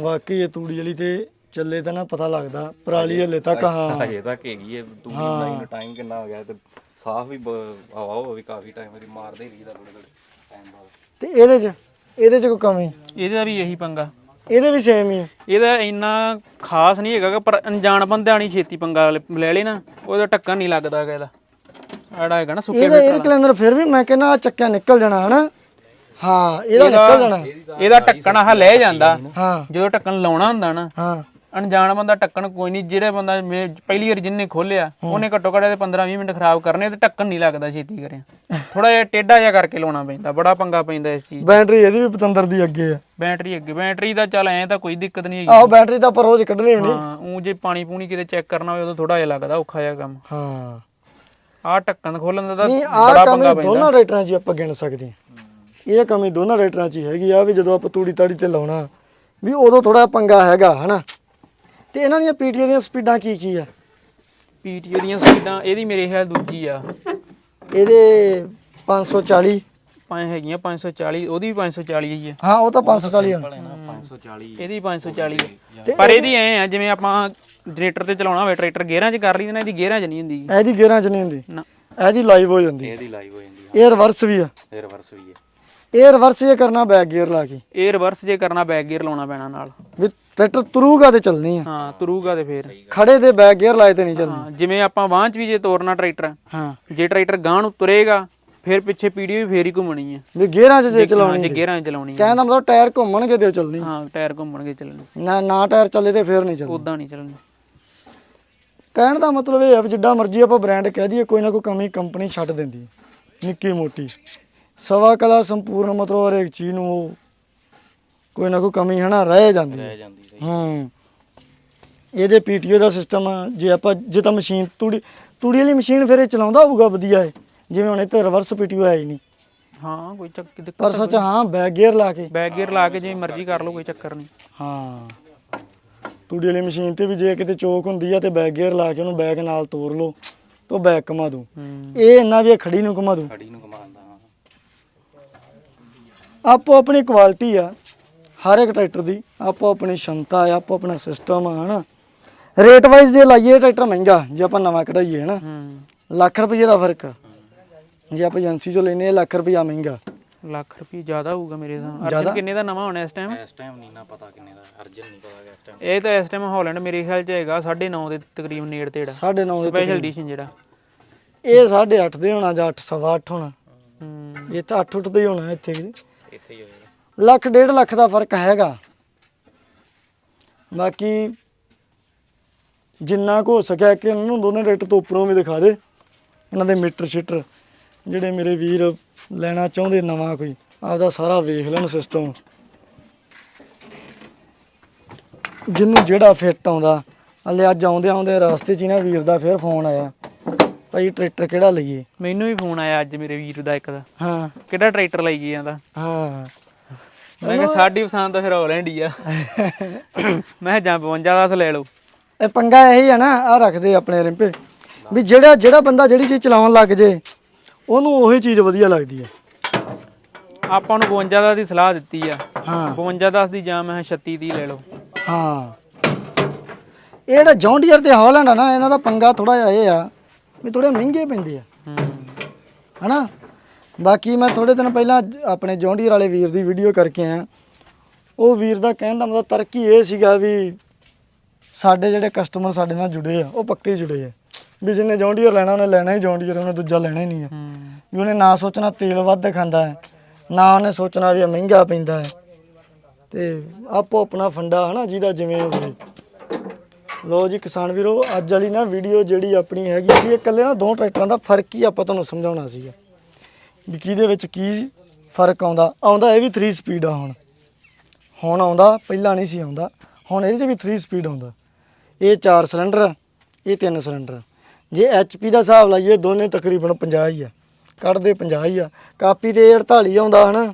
ਵਾਕਈ ਇਹ ਤੂੜੀ ਵਾਲੀ ਤੇ ਚੱਲੇ ਤਾਂ ਨਾ ਪਤਾ ਲੱਗਦਾ ਪਰਾਲੀ ਹਲੇ ਤੱਕ ਹਾਂ। ਹਜੇ ਤੱਕ ਹੈਗੀ ਹੈ ਤੂੰ ਲਾਈਨ ਨੂੰ ਟਾਈਮ ਕਿੰਨਾ ਹੋ ਗਿਆ ਤੇ ਸਾਫ਼ ਵੀ ਬ- ਹਵਾ ਹੋ ਵੀ ਕਾਫੀ ਟਾਈਮ ਦੀ ਮਾਰਦੇ ਰਹੀ ਦਾ ਥੋੜੇ ਥੋੜੇ ਟਾਈਮ ਬਾਅਦ। ਤੇ ਇਹਦੇ 'ਚ ਇਹਦੇ 'ਚ ਕੋਈ ਕਮੀ? ਇਹਦਾ ਵੀ ਇਹੀ ਪੰਗਾ। ਇਹਦੇ ਵੀ ਸੇਮ ਹੀ ਆ। ਇਹਦਾ ਇੰਨਾ ਖਾਸ ਨਹੀਂ ਹੈਗਾ ਗਾ, ਪਰ ਅਣਜਾਣ ਬੰਦਿਆਂ ਨਹੀਂ ਛੇਤੀ ਪੰਗਾ ਲੈ- ਲੈ ਨਾ ਉਹਦਾ ਟੱਕਣ ਨਹੀਂ ਲੱਗਦਾ ਹੈਗਾ ਇਹਦਾ। ਆੜਾ ਹੈਗਾ ਨਾ ਸੁੱਕੇ ਇਹਦਾ 에ਅਰ ਕਲੈਂਡਰ ਫਿਰ ਵੀ ਮੈਂ ਕਹਿੰਦਾ ਆ ਚੱਕਿਆ ਨਿਕਲ ਜਾਣਾ ਹਨਾ। ਹਾਂ ਇਹਦਾ ਨਿਕਲ ਜਾਣਾ। ਇਹਦਾ ਟੱਕਣ ਆਹ ਲੈ ਜਾਂਦਾ। ਹਾਂ। ਜਦੋਂ ਟੱਕਣ ਲਾਉਣਾ ਹੁੰਦਾ ਨਾ ਹਾਂ। ਅਣਜਾਣ ਬੰਦਾ ਟੱਕਣ ਕੋਈ ਨਹੀਂ ਜਿਹੜੇ ਬੰਦਾ ਮੇ- ਪਹਿਲੀ ਵਾਰ ਜਿੰਨੇ ਖੋਲਿਆ ਉਹਨੇ ਘੱਟੋ ਘੱਟ ਇਹਦੇ 15 20 ਮਿੰਟ ਖਰਾਬ ਕਰਨੇ ਤੇ ਟੱਕਣ ਨਹੀਂ ਲੱਗਦਾ ਛੇਤੀ ਕਰਿਆ। ਥੋੜਾ ਜਿਹਾ ਟੇਢਾ ਜਿਹਾ ਕਰਕੇ ਲਾਉਣਾ ਪੈਂਦਾ ਬੜਾ ਪੰਗਾ ਪੈਂਦਾ ਇਸ ਚੀਜ਼ ਬੈਟਰੀ ਇਹਦੀ ਵੀ ਪਤੰਦਰ ਦੀ ਅੱਗੇ ਆ। ਬੈਟਰੀ ਅੱਗੇ ਬੈਟਰੀ ਦਾ ਚੱਲ ਐ ਤਾਂ ਕੋਈ ਦਿੱਕਤ ਨਹੀਂ ਹੈਗੀ। ਆਹੋ ਬੈਟਰੀ ਤਾਂ ਆਪਾਂ ਰੋਜ਼ ਕੱਢਣੀ ਹੋਣੀ ਹਾਂ ਉਹ ਜੇ ਪਾਣੀ ਪੂਣੀ ਕਿਤੇ ਚੈੱਕ ਕਰਨਾ ਹੋਵੇ ਉਦੋਂ ਥੋੜਾ ਜਿਹਾ ਲੱਗਦਾ ਔਖਾ ਜਿਹਾ ਕੰਮ। ਹਾਂ। ਆਹ ਢੱਕਣ ਖੋਲਣ ਦਾ ਤਾਂ ਨਹੀਂ ਬੜਾ ਆਹ ਪੰਗਾ ਕਮੀ ਦੋਨਾਂ ਰਾਈਟਰਾਂ 'ਚ ਹੀ ਆਪਾਂ ਗਿਣ ਸਕਦੇ ਹਾਂ। ਇਹ ਕਮੀ ਦੋਨਾਂ ਰਾਈਟਰਾਂ 'ਚ ਹੀ ਹੈਗੀ ਆ ਵੀ ਜਦੋਂ ਆਪਾਂ ਤੂੜੀ ਤਾੜੀ ਤੇ ਲਾਉਣਾ ਵੀ ਉਦੋਂ ਥੋੜਾ ਪੰਗਾ ਹੈਗਾ ਹਨਾ? ਤੇ ਇਹਨਾਂ ਦੀਆਂ ਪੀਟੀਓ ਦੀਆਂ ਸਪੀਡਾਂ ਕੀ ਕੀ ਆ? ਪੀਟੀਓ ਦੀਆਂ ਸਪੀਡਾਂ ਇਹਦੀ ਮੇਰੇ ਖਿਆਲ ਦੂਜੀ ਆ। ਇਹਦੇ 540 ਪੰਜ ਹੈਗੀਆਂ 540 ਉਹਦੀ ਵੀ 540 ਹੀ ਆ। ਹਾਂ ਉਹ ਤਾਂ 540 ਆ। ਭਲੇ ਨਾ 540 ਇਹਦੀ 540 ਆ। ਪਰ ਇਹਦੀ ਐ ਆ ਜਿਵੇਂ ਆਪਾਂ ਜਨਰੇਟਰ ਤੇ ਚਲਾਉਣਾ ਹੋਵੇ ਟਰੈਕਟਰ ਗੇਅਰਾਂ 'ਚ ਕਰ ਲਈ ਨਾ ਇਹਦੀ ਗੇਅਰਾਂ 'ਚ ਨਹੀਂ ਹੁੰਦੀ ਇਹਦੀ ਗੇਅਰਾਂ 'ਚ ਨਹੀਂ ਹੁੰਦੀ। ਨਾ। ਇਹਦੀ ਲਾਈਵ ਹੋ ਜਾਂਦੀ। ਇਹਦੀ ਲਾਈਵ ਹੋ ਜਾਂਦੀ ਇਹ ਰਿਵਰਸ ਵੀ ਆ। ਆ ਰਿਵਰਸ ਵੀ ਹੈ ਇਹ ਰਿਵਰਸ ਇਹ ਕਰਨਾ ਬੈਕ ਗੇਅਰ ਲਾ ਕੇ। ਇਹ ਰਿਵਰਸ ਜੇ ਕਰਨਾ ਬੈਕ ਗੇਅਰ ਲਾਉਣਾ ਪੈਣਾ ਨਾਲ। ਵੀ ਟਰੈਕਟਰ ਤੁਰੂਗਾ ਤੇ ਚੱਲਣੀ ਆ। ਹਾਂ ਤੁਰੂਗਾ ਤੇ ਫੇਰ। ਖੜੇ ਦੇ ਬੈਕ ਗੇਅਰ ਲਾਏ ਤੇ ਨਹੀਂ ਚੱਲਣੀ। ਹਾਂ ਜਿਵੇਂ ਆਪਾਂ ਵਾਹਨ 'ਚ ਵੀ ਜੇ ਤੋਰਨਾ ਟਰੈਕਟਰ ਹਾਂ। ਜੇ ਟਰੈਕਟਰ ਗਾਂਹ ਨੂੰ ਤੁਰੇਗਾ ਫਿਰ ਪਿੱਛੇ ਪੀੜੀਓ ਵੀ ਫੇਰ ਹੀ ਘੁੰਮਣੀ ਆ। ਵੀ ਗੇਅਰਾਂ 'ਚ ਜੇ ਹਾਂ, ਚਲਾਉਣੀ ਜੇ ਗੇਅਰਾਂ 'ਚ ਚਲਾਉਣੀ ਆ। ਕਹਿਣ ਦਾ ਮਤਲਬ ਟਾਇਰ ਘੁੰਮਣਗੇ ਤੇ ਉਹ ਚੱਲਣੀ। ਹਾਂ ਟਾਇਰ ਘੁੰਮਣਗੇ ਚੱਲਣੀ। ਨਾ ਨਾ ਟਾਇਰ ਚੱਲੇ ਤੇ ਫੇਰ ਨਹੀਂ ਚੱਲਣੀ। ਉਦਾਂ ਨਹੀਂ ਚੱਲਣੀ। ਕਹਿਣ ਦਾ ਮਤਲਬ ਇਹ ਹੈ ਵੀ ਜਿੱਡਾ ਮਰਜ਼ੀ ਆਪਾਂ ਬ੍ਰਾਂਡ ਕਹਿ ਦਈਏ ਕੋਈ ਨਾ ਕੋਈ ਕਮੀ ਕੰਪਨੀ ਛੱਡ ਦਿੰਦੀ। ਹੈ ਨਿੱਕੀ ਮੋਟੀ। ਸਵਾ ਕਲਾ ਸੰਪੂਰਨ ਮਤਲਬ ਹਰੇਕ ਚੀਜ਼ ਨੂੰ ਉਹ ਕੋਈ ਨਾ ਕੋਈ ਕਮੀ ਹਨਾ ਰਹਿ ਜਾਂਦੀ। ਹੈ ਰਹਿ ਜਾਂਦੀ ਸਹੀ। ਹੂੰ। ਇਹਦੇ ਪੀਟੀਓ ਦਾ ਸਿਸਟਮ ਜੇ ਆਪਾਂ ਜੇ ਤਾਂ ਮਸ਼ੀਨ ਤੂੜੀ ਤੂੜੀ ਵਾਲੀ ਮਸ਼ੀਨ ਫਿਰ ਇਹ ਚਲਾਉਂਦਾ ਹੋਊਗਾ ਵਧੀਆ ਹੈ ਜਿਵੇਂ ਹੁਣ ਇੱਥੇ ਰਿਵਰਸ ਪੀਟੀਓ ਹੈ ਹੀ ਨਹੀਂ। ਹਾਂ ਕੋਈ ਚੱਕ ਦਿੱਕਤ ਪਰ ਸੱਚ ਹਾਂ ਬੈਕ ਗੇਅਰ ਲਾ ਕੇ। ਬੈਕ ਗੇਅਰ ਲਾ ਕੇ ਜਿਵੇਂ ਮਰਜ਼ੀ ਕਰ ਲਓ ਕੋਈ ਚੱਕਰ ਨਹੀਂ। ਹਾਂ। ਤੂੜੀ ਵਾਲੀ ਮਸ਼ੀਨ ਤੇ ਵੀ ਜੇ ਕਿਤੇ ਚੋਕ ਹੁੰਦੀ ਆ ਤੇ ਬੈਕ ਗੇਅਰ ਲਾ ਕੇ ਉਹਨੂੰ ਬੈਕ ਨਾਲ ਤੋਰ ਲਓ ਤਾਂ ਬੈਕ ਘੁਮਾ ਦੂ ਹੂੰ। ਇਹ ਇੰਨਾ ਵੀ ਇਹ ਖੜੀ ਨੂੰ ਘੁਮਾ ਦੂ ਖੜੀ ਨੂੰ ਘੁਮਾਉਂਦਾ ਹਾਂ। ਆਪੋ ਆਪਣੀ ਕੁਆਲਿਟੀ ਆ ਹਰ ਇੱਕ ਟਰੈਕਟਰ ਦੀ। ਆਪੋ ਆਪਣੀ ਸ਼ਮਤਾ ਆ ਆਪੋ ਆਪਣਾ ਸਿਸਟਮ ਆ ਹਨਾ। ਰੇਟ ਵਾਈਜ਼ ਜੇ ਲਾਈਏ ਟਰੈਕਟਰ ਮਹਿੰਗਾ ਜੇ ਆਪਾਂ ਨਵਾਂ ਕਢਾਈਏ ਹਨਾ। ਹੂੰ। ਲੱਖ ਰੁਪਏ ਦਾ ਫ਼ਰਕ ਆ। ਜੇ ਆਪਾਂ ਏਜੰਸੀ ਚੋਂ ਲੈਨੇ ਆ ਲੱਖ ਰੁਪਇਆ ਮਹਿੰਗਾ। ਲੱਖ ਰੁਪਏ ਜ਼ਿਆਦਾ ਹੋਊਗਾ ਮੇਰੇ ਹਿਸਾਬ ਅਰਜਨ ਕਿੰਨੇ ਦਾ ਨਵਾਂ ਹੋਣਾ ਇਸ ਟਾਈਮ ਇਸ ਟਾਈਮ ਨਹੀਂ ਨਾ ਪਤਾ ਕਿੰਨੇ ਦਾ ਅਰਜਨ ਨਹੀਂ ਪਤਾ ਗਿਆ ਇਸ ਟਾਈਮ ਇਹ ਤਾਂ ਇਸ ਟਾਈਮ ਹਾਲੈਂਡ ਮੇਰੇ ਖਿਆਲ 'ਚ ਹੈਗਾ 9.5 ਦੇ ਤਕਰੀਬਨ ਨੇੜ ਤੇੜਾ 9.5 ਦੇ ਸਪੈਸ਼ਲ ਐਡੀਸ਼ਨ ਜਿਹੜਾ। ਇਹ 8.5 ਦੇ ਹੋਣਾ ਜਾਂ 8 ਸਵਾ 8 ਹੋਣਾ। ਹੂੰ। ਇਹ ਤਾਂ 8 ਉੱਠ ਦੇ ਹੀ ਹੋਣਾ ਇੱਥੇ ਕਿਤੇ ਇੱਥੇ ਹੀ ਹੋਏਗਾ। ਲੱਖ ਡੇਢ ਲੱਖ ਦਾ ਫ਼ਰਕ ਹੈਗਾ। ਬਾਕੀ ਜਿੰਨਾ ਕੁ ਹੋ ਸਕਿਆ ਕਿ ਉਹਨਾਂ ਨੂੰ ਦੋਨੇ ਰੇਟ ਤੋਂ ਉੱਪਰੋਂ ਵੀ ਦਿਖਾ ਦੇ। ਇਹਨਾਂ ਦੇ ਮੀਟਰ ਸ਼ੀਟਰ ਜਿਹੜੇ ਮੇਰੇ ਵੀਰ ਲੈਣਾ ਚਾਹੁੰਦੇ ਨਵਾਂ ਕੋਈ ਆਪਦਾ ਸਾਰਾ ਵੇਖ ਲੈਣ ਸਿਸਟਮ ਜਿਹਨੂੰ ਜਿਹੜਾ ਫਿੱਟ ਆਉਂਦਾ ਹਲੇ ਅੱਜ ਆਉਂਦੇ ਆਉਂਦੇ ਰਸਤੇ 'ਚ ਹੀ ਨਾ ਵੀਰ ਦਾ ਫਿਰ ਫੋਨ ਆਇਆ। ਭਾਈ ਟਰੈਕਟਰ ਕਿਹੜਾ ਲਈਏ? ਮੈਨੂੰ ਵੀ ਫੋਨ ਆਇਆ ਅੱਜ ਮੇਰੇ ਵੀਰ ਦਾ ਇੱਕ ਦਾ। ਹਾਂ। ਕਿਹੜਾ ਟਰੈਕਟਰ ਲਈ ਗਿਆ ਜਾਂਦਾ? ਹਾਂ। ਮੈਂ ਕਿਹਾ ਸਾਡੀ ਪਸੰਦ ਤਾਂ ਫਿਰ ਹਾਲੈਂਡ ਹੀ ਆ ਮੈਂ ਜਾਂ 52 ਦਾ ਲੈ ਲਓ। ਇਹ ਪੰਗਾ ਇਹੀ ਆ ਨਾ ਆ ਰੱਖਦੇ ਆਪਣੇ ਰਿੰਪੇ। ਵੀ ਜਿਹੜਾ ਜਿਹੜਾ ਬੰਦਾ ਜਿਹੜੀ ਚੀਜ਼ ਚਲਾਉਣ ਲੱਗ ਜੇ ਉਹਨੂੰ ਉਹੀ ਚੀਜ਼ ਵਧੀਆ ਲੱਗਦੀ ਹੈ। ਆਪਾਂ ਨੂੰ 52 ਦਾ ਦੀ ਸਲਾਹ ਦਿੱਤੀ ਆ। ਹਾਂ। 52 10 ਦੀ ਜਾਂ ਮੈਂ ਕਿਹਾ 36 ਦੀ ਲੈ ਲਓ। ਹਾਂ। ਇਹ ਜਿਹੜਾ ਜੌਂਡੀਅਰ ਤੇ ਹਾਲੈਂਡ ਆ ਨਾ ਇਹਨਾਂ ਦਾ ਪੰਗਾ ਥੋੜਾ ਜਿਹਾ ਇਹ ਆ ਵੀ ਥੋੜੇ ਮਹਿੰਗੇ ਪੈਂਦੇ ਆ। ਹੂੰ। ਹਨਾ? ਬਾਕੀ ਮੈਂ ਥੋੜੇ ਦਿਨ ਪਹਿਲਾਂ ਆਪਣੇ ਜੌਂਡੀਅਰ ਵਾਲੇ ਵੀਰ ਦੀ ਵੀਡੀਓ ਕਰਕੇ ਆਇਆ। ਉਹ ਵੀਰ ਦਾ ਕਹਿਣ ਦਾ ਮਤਲਬ ਤਰਕ ਇਹ ਸੀਗਾ ਵੀ ਸਾਡੇ ਜਿਹੜੇ ਕਸਟਮਰ ਸਾਡੇ ਨਾਲ ਜੁੜੇ ਆ ਉਹ ਪੱਕੇ ਜੁੜੇ ਆ। ਵੀ ਜਿਹਨੇ ਜੌਂਡੀਅਰ ਲੈਣਾ, ਉਹਨੇ ਲੈਣਾ ਹੀ ਜੌਂਡੀਅਰ, ਉਹਨੇ ਦੂਜਾ ਲੈਣਾ ਹੀ ਨਹੀਂ ਹੈ ਵੀ ਉਹਨੇ ਨਾ ਸੋਚਣਾ ਤੇਲ ਵੱਧ ਖਾਂਦਾ ਹੈ, ਨਾ ਉਹਨੇ ਸੋਚਣਾ ਵੀ ਇਹ ਮਹਿੰਗਾ ਪੈਂਦਾ ਹੈ। ਤੇ ਆਪੋ ਆਪਣਾ ਫੰਡਾ ਹਨਾ, ਜਿਹਦਾ ਜਿਵੇਂ ਹੋਵੇ ਲੋ ਜੀ ਕਿਸਾਨ ਵੀਰੋ, ਅੱਜ ਵਾਲੀ ਨਾ ਵੀਡੀਓ ਜਿਹੜੀ ਆਪਣੀ ਹੈਗੀ ਸੀ, ਇਹ ਇਕੱਲੇ ਨਾ ਦੋ ਟਰੈਕਟਰਾਂ ਦਾ ਫ਼ਰਕ ਹੀ ਆਪਾਂ ਤੁਹਾਨੂੰ ਸਮਝਾਉਣਾ ਸੀਗਾ। ਵੀ ਕਿਹਦੇ ਵਿੱਚ ਕੀ ਫ਼ਰਕ ਆਉਂਦਾ? ਆਉਂਦਾ ਇਹ ਵੀ 3 ਸਪੀਡ ਆ ਹੁਣ। ਹੁਣ ਆਉਂਦਾ, ਪਹਿਲਾਂ ਨਹੀਂ ਸੀ ਆਉਂਦਾ। ਹੁਣ ਇਹਦੇ 'ਚ ਵੀ 3 ਸਪੀਡ ਆਉਂਦਾ। ਇਹ 4 ਸਿਲੰਡਰ ਇਹ 3 ਸਿਲੰਡਰ ਜੇ ਐਚਪੀ ਦਾ ਹਿਸਾਬ ਲਾਈਏ ਦੋਨੇ ਤਕਰੀਬਨ 50 ਹੀ ਆ। ਕੱਢਦੇ 50 ਹੀ ਆ। ਕਾਪੀ ਤੇ ਇਹ 48 ਆਉਂਦਾ ਹਨਾ।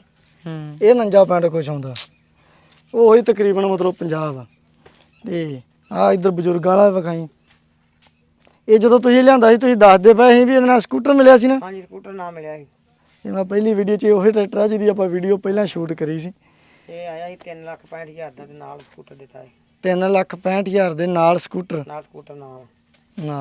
ਇਹ 49 ਪੈਂਟ ਕੁਛ ਆਉਂਦਾ। ਉਹ ਤਕਰੀਬਨ ਮਤਲਬ 50 ਆ ਤੇ ਆ ਇਧਰ ਬਜ਼ੁਰਗਾਂ ਵਾਲਾ ਵਿਖਾਈ। ਇਹ ਜਦੋਂ ਤੁਸੀਂ ਲਿਆਂਦਾ ਸੀ ਤੁਸੀਂ ਦੱਸਦੇ ਪਏ ਸੀ ਵੀ ਇਹਦੇ ਨਾਲ ਸਕੂਟਰ ਮਿਲਿਆ ਸੀ ਨਾ? ਹਾਂਜੀ ਸਕੂਟਰ ਨਾ ਮਿਲਿਆ ਸੀ। ਇਹ ਮੈਂ ਪਹਿਲੀ ਵੀਡੀਓ 'ਚ ਉਹੀ ਟਰੈਕਟਰ ਆ ਜਿਹਦੀ ਆਪਾਂ ਵੀਡੀਓ ਪਹਿਲਾਂ ਸ਼ੂਟ ਕਰੀ ਸੀ। ਇਹ ਆਇਆ ਸੀ 3 ਲੱਖ 65 ਹਜ਼ਾਰ ਦਾ ਤੇ ਨਾਲ ਸਕੂਟਰ ਦਿੱਤਾ ਸੀ। 3 ਲੱਖ 65 ਹਜ਼ਾਰ ਦੇ ਨਾਲ ਸਕੂਟਰ। ਨਾਲ ਸਕੂਟਰ ਨਾਲ। ਨਾ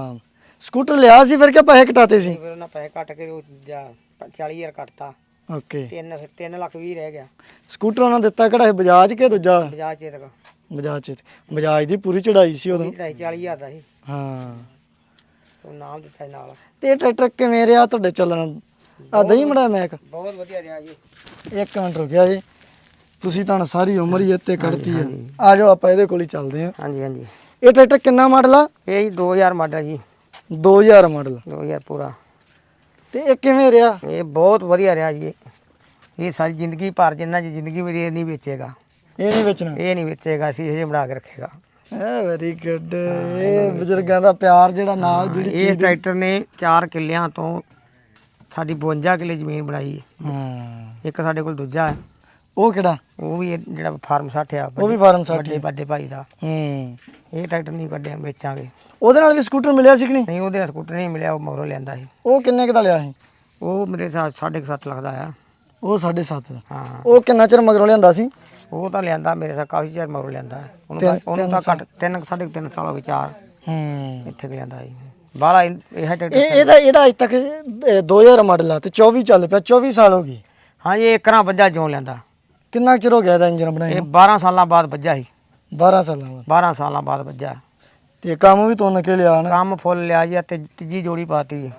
ਸਕੂਟਰ ਲਿਆ ਸੀ ਫਿਰ ਕਿ ਪੈਸੇ ਘਟਾਤੇ ਸੀ? ਫਿਰ ਉਹਨਾਂ ਪੈਸੇ ਕੱਟ ਕੇ ਉਹ ਜਾ 40 ਹਜ਼ਾਰ ਕੱਟਤਾ। ਓਕੇ। ਤਿੰਨ ਫਿਰ 3 ਲੱਖ 20 ਰਹਿ ਗਿਆ। ਸਕੂਟਰ ਉਹਨਾਂ ਦਿੱਤਾ ਕਿਹੜਾ ਸੀ ਬਜਾਜ ਕੇ ਦੂਜਾ? ਬਜਾਜ ਚੇਤਕ। ਬਜਾਜ 'ਚ ਬਜਾਜ ਦੀ ਪੂਰੀ ਚੜਾਈ ਸੀ ਉਦੋਂ। ਚੜਾਈ 40 ਹਜ਼ਾਰ ਦਾ ਸੀ। ਹਾਂ। ਉਹ ਨਾਮ ਦਿੱਤਾ ਸੀ ਨਾਲ। ਤੇ ਇਹ ਟਰੈਕਟਰ ਕਿਵੇਂ ਰਿਹਾ ਤੁਹਾਡੇ ਚੱਲਣ? ਆ ਦਹੀਂ ਮੜਾ ਮੈਕ ਬਹੁਤ ਵਧੀਆ ਰਿਹਾ ਜੀ। ਇੱਕ ਮਿੰਟ ਰੁਕਿਆ ਜੀ। ਤੁਸੀਂ ਤਾਂ ਸਾਰੀ ਉਮਰ ਹੀ ਇੱਥੇ ਕੱਢਤੀ ਆ। ਆ ਜਾਓ ਆਪਾਂ ਇਹਦੇ ਕੋਲ ਹੀ ਚੱਲਦੇ ਆ ਹਾਂਜੀ ਹਾਂਜੀ। ਇਹ ਟਰੈਕਟਰ ਕਿੰਨਾ ਮਾਡਲ ਆ? ਇਹ ਜੀ 2000 ਮਾਡਲ ਜੀ। 2000 ਮਾਡਲ 2000 ਪੂਰਾ। ਤੇ ਇਹ ਕਿਵੇਂ ਰਿਹਾ? ਇਹ ਬਹੁਤ ਵਧੀਆ ਰਿਹਾ ਜੀ। ਇਹ। ਸਾਰੀ ਜ਼ਿੰਦਗੀ ਭਰ ਜਿੰਨਾ ਜੀ ਜ਼ਿੰਦਗੀ ਮੇਰੀ ਇਹ ਨਹੀਂ ਵੇਚੇਗਾ। ਇਹ ਨਹੀਂ ਵੇਚਣਾ? ਇਹ ਨਹੀਂ ਵੇਚੇਗਾ ਅਸੀਂ ਇਹ ਬਣਾ ਕੇ ਰੱਖੇਗਾ। ਐ ਵੈਰੀ ਗੁੱਡ ਇਹ ਬਜ਼ੁਰਗਾਂ ਦਾ ਪਿਆਰ ਜਿਹੜਾ ਨਾਲ ਜਿਹੜੀ ਇਹ ਟਰੈਕਟਰ ਨੇ 4 ਕਿੱਲਿਆਂ ਤੋਂ ਸਾਡੀ 52 ਕਿੱਲੇ ਜ਼ਮੀਨ ਬਣਾਈ। ਹੈ। ਹਾਂ ਇੱਕ ਸਾਡੇ ਕੋਲ ਦੂਜਾ ਹੈ। ਉਹ ਕਿਹੜਾ? ਉਹ ਵੀ ਜਿਹੜਾ ਫਾਰਮ 60 ਆ ਉਹ ਵੀ ਫਾਰਮ 60 ਵੱਡੇ ਵੱਡੇ ਭਾਈ ਦਾ। ਹੂੰ। ਇਹ ਟਰੈਕਟਰ ਨਹੀਂ ਕੱਢਿਆ ਵੇਚਾਂਗੇ। ਉਹਦੇ ਨਾਲ ਵੀ ਸਕੂਟਰ ਮਿਲਿਆ ਸੀ ਕਿ ਨਹੀਂ? ਨਹੀਂ ਉਹਦੇ ਨਾਲ ਸਕੂਟਰ ਨਹੀਂ ਮਿਲਿਆ ਉਹ ਮਗਰੋਂ ਲਿਆਂਦਾ ਸੀ। ਉਹ ਕਿੰਨੇ ਕੁ ਦਾ ਲਿਆ ਸੀ? ਉਹ ਮੇਰੇ ਸਾਥ 7.5 ਲੱਖ ਦਾ ਆ। ਉਹ 7.5 ਦਾ। ਹਾਂ। ਉਹ ਕਿੰਨਾ ਚਿਰ ਮਗਰੋਂ ਲਿਆਂਦਾ ਸੀ? ਉਹ ਤਾਂ ਲਿਆਂਦਾ ਮੇਰੇ ਸਾਥ ਕਾਫੀ ਚਿਰ ਮਗਰੋਂ ਲਿਆਂਦਾ। ਉਹਨੂੰ ਤਾਂ ਉਹਨੂੰ ਤਾਂ ਘੱਟ ਤਿੰਨ ਸਾਢੇ ਕੁ ਤਿੰਨ ਸਾਲ ਹੋ ਗਏ ਚਾਰ। ਹੂੰ। ਇੱਥੇ ਲਿਆਂਦਾ ਸੀ। ਬਾਲਾ ਇਹ ਇਹਦਾ ਇਹਦਾ ਅਜ ਤੱਕ ਇਹ 2000 ਮਾਡਲ ਆ ਤੇ 24 ਚੱਲ ਪਿਆ 24 ਸਾਲ ਹੋ ਗਏ। ਹਾਂ ਜੀ ਇਹ ਕਰਾਂ ਵੱਜਾ ਜਿਉਂ ਲਿਆਂਦਾ। ਕਿੰਨਾ ਕੁ ਚਿਰ ਹੋ ਗਿਆ ਇਹਦਾ ਇੰਜਨ ਬਣਾਏ ਇਹ 12 ਸਾਲਾਂ ਬਾਅਦ ਵੱਜਾ ਸੀ। 12 ਸਾਲਾਂ ਬਾਅਦ। 12 ਸਾਲਾਂ ਬਾਅਦ ਵੱਜਾ ਤੇ ਕੰਮ ਵੀ ਤੁੰਨ ਕੇ ਲਿਆ ਨਾ? ਕੰਮ ਫੁੱਲ ਲਿਆ ਜੀ ਤੇ ਤੀਜੀ ਜੋੜੀ ਪਾਤੀ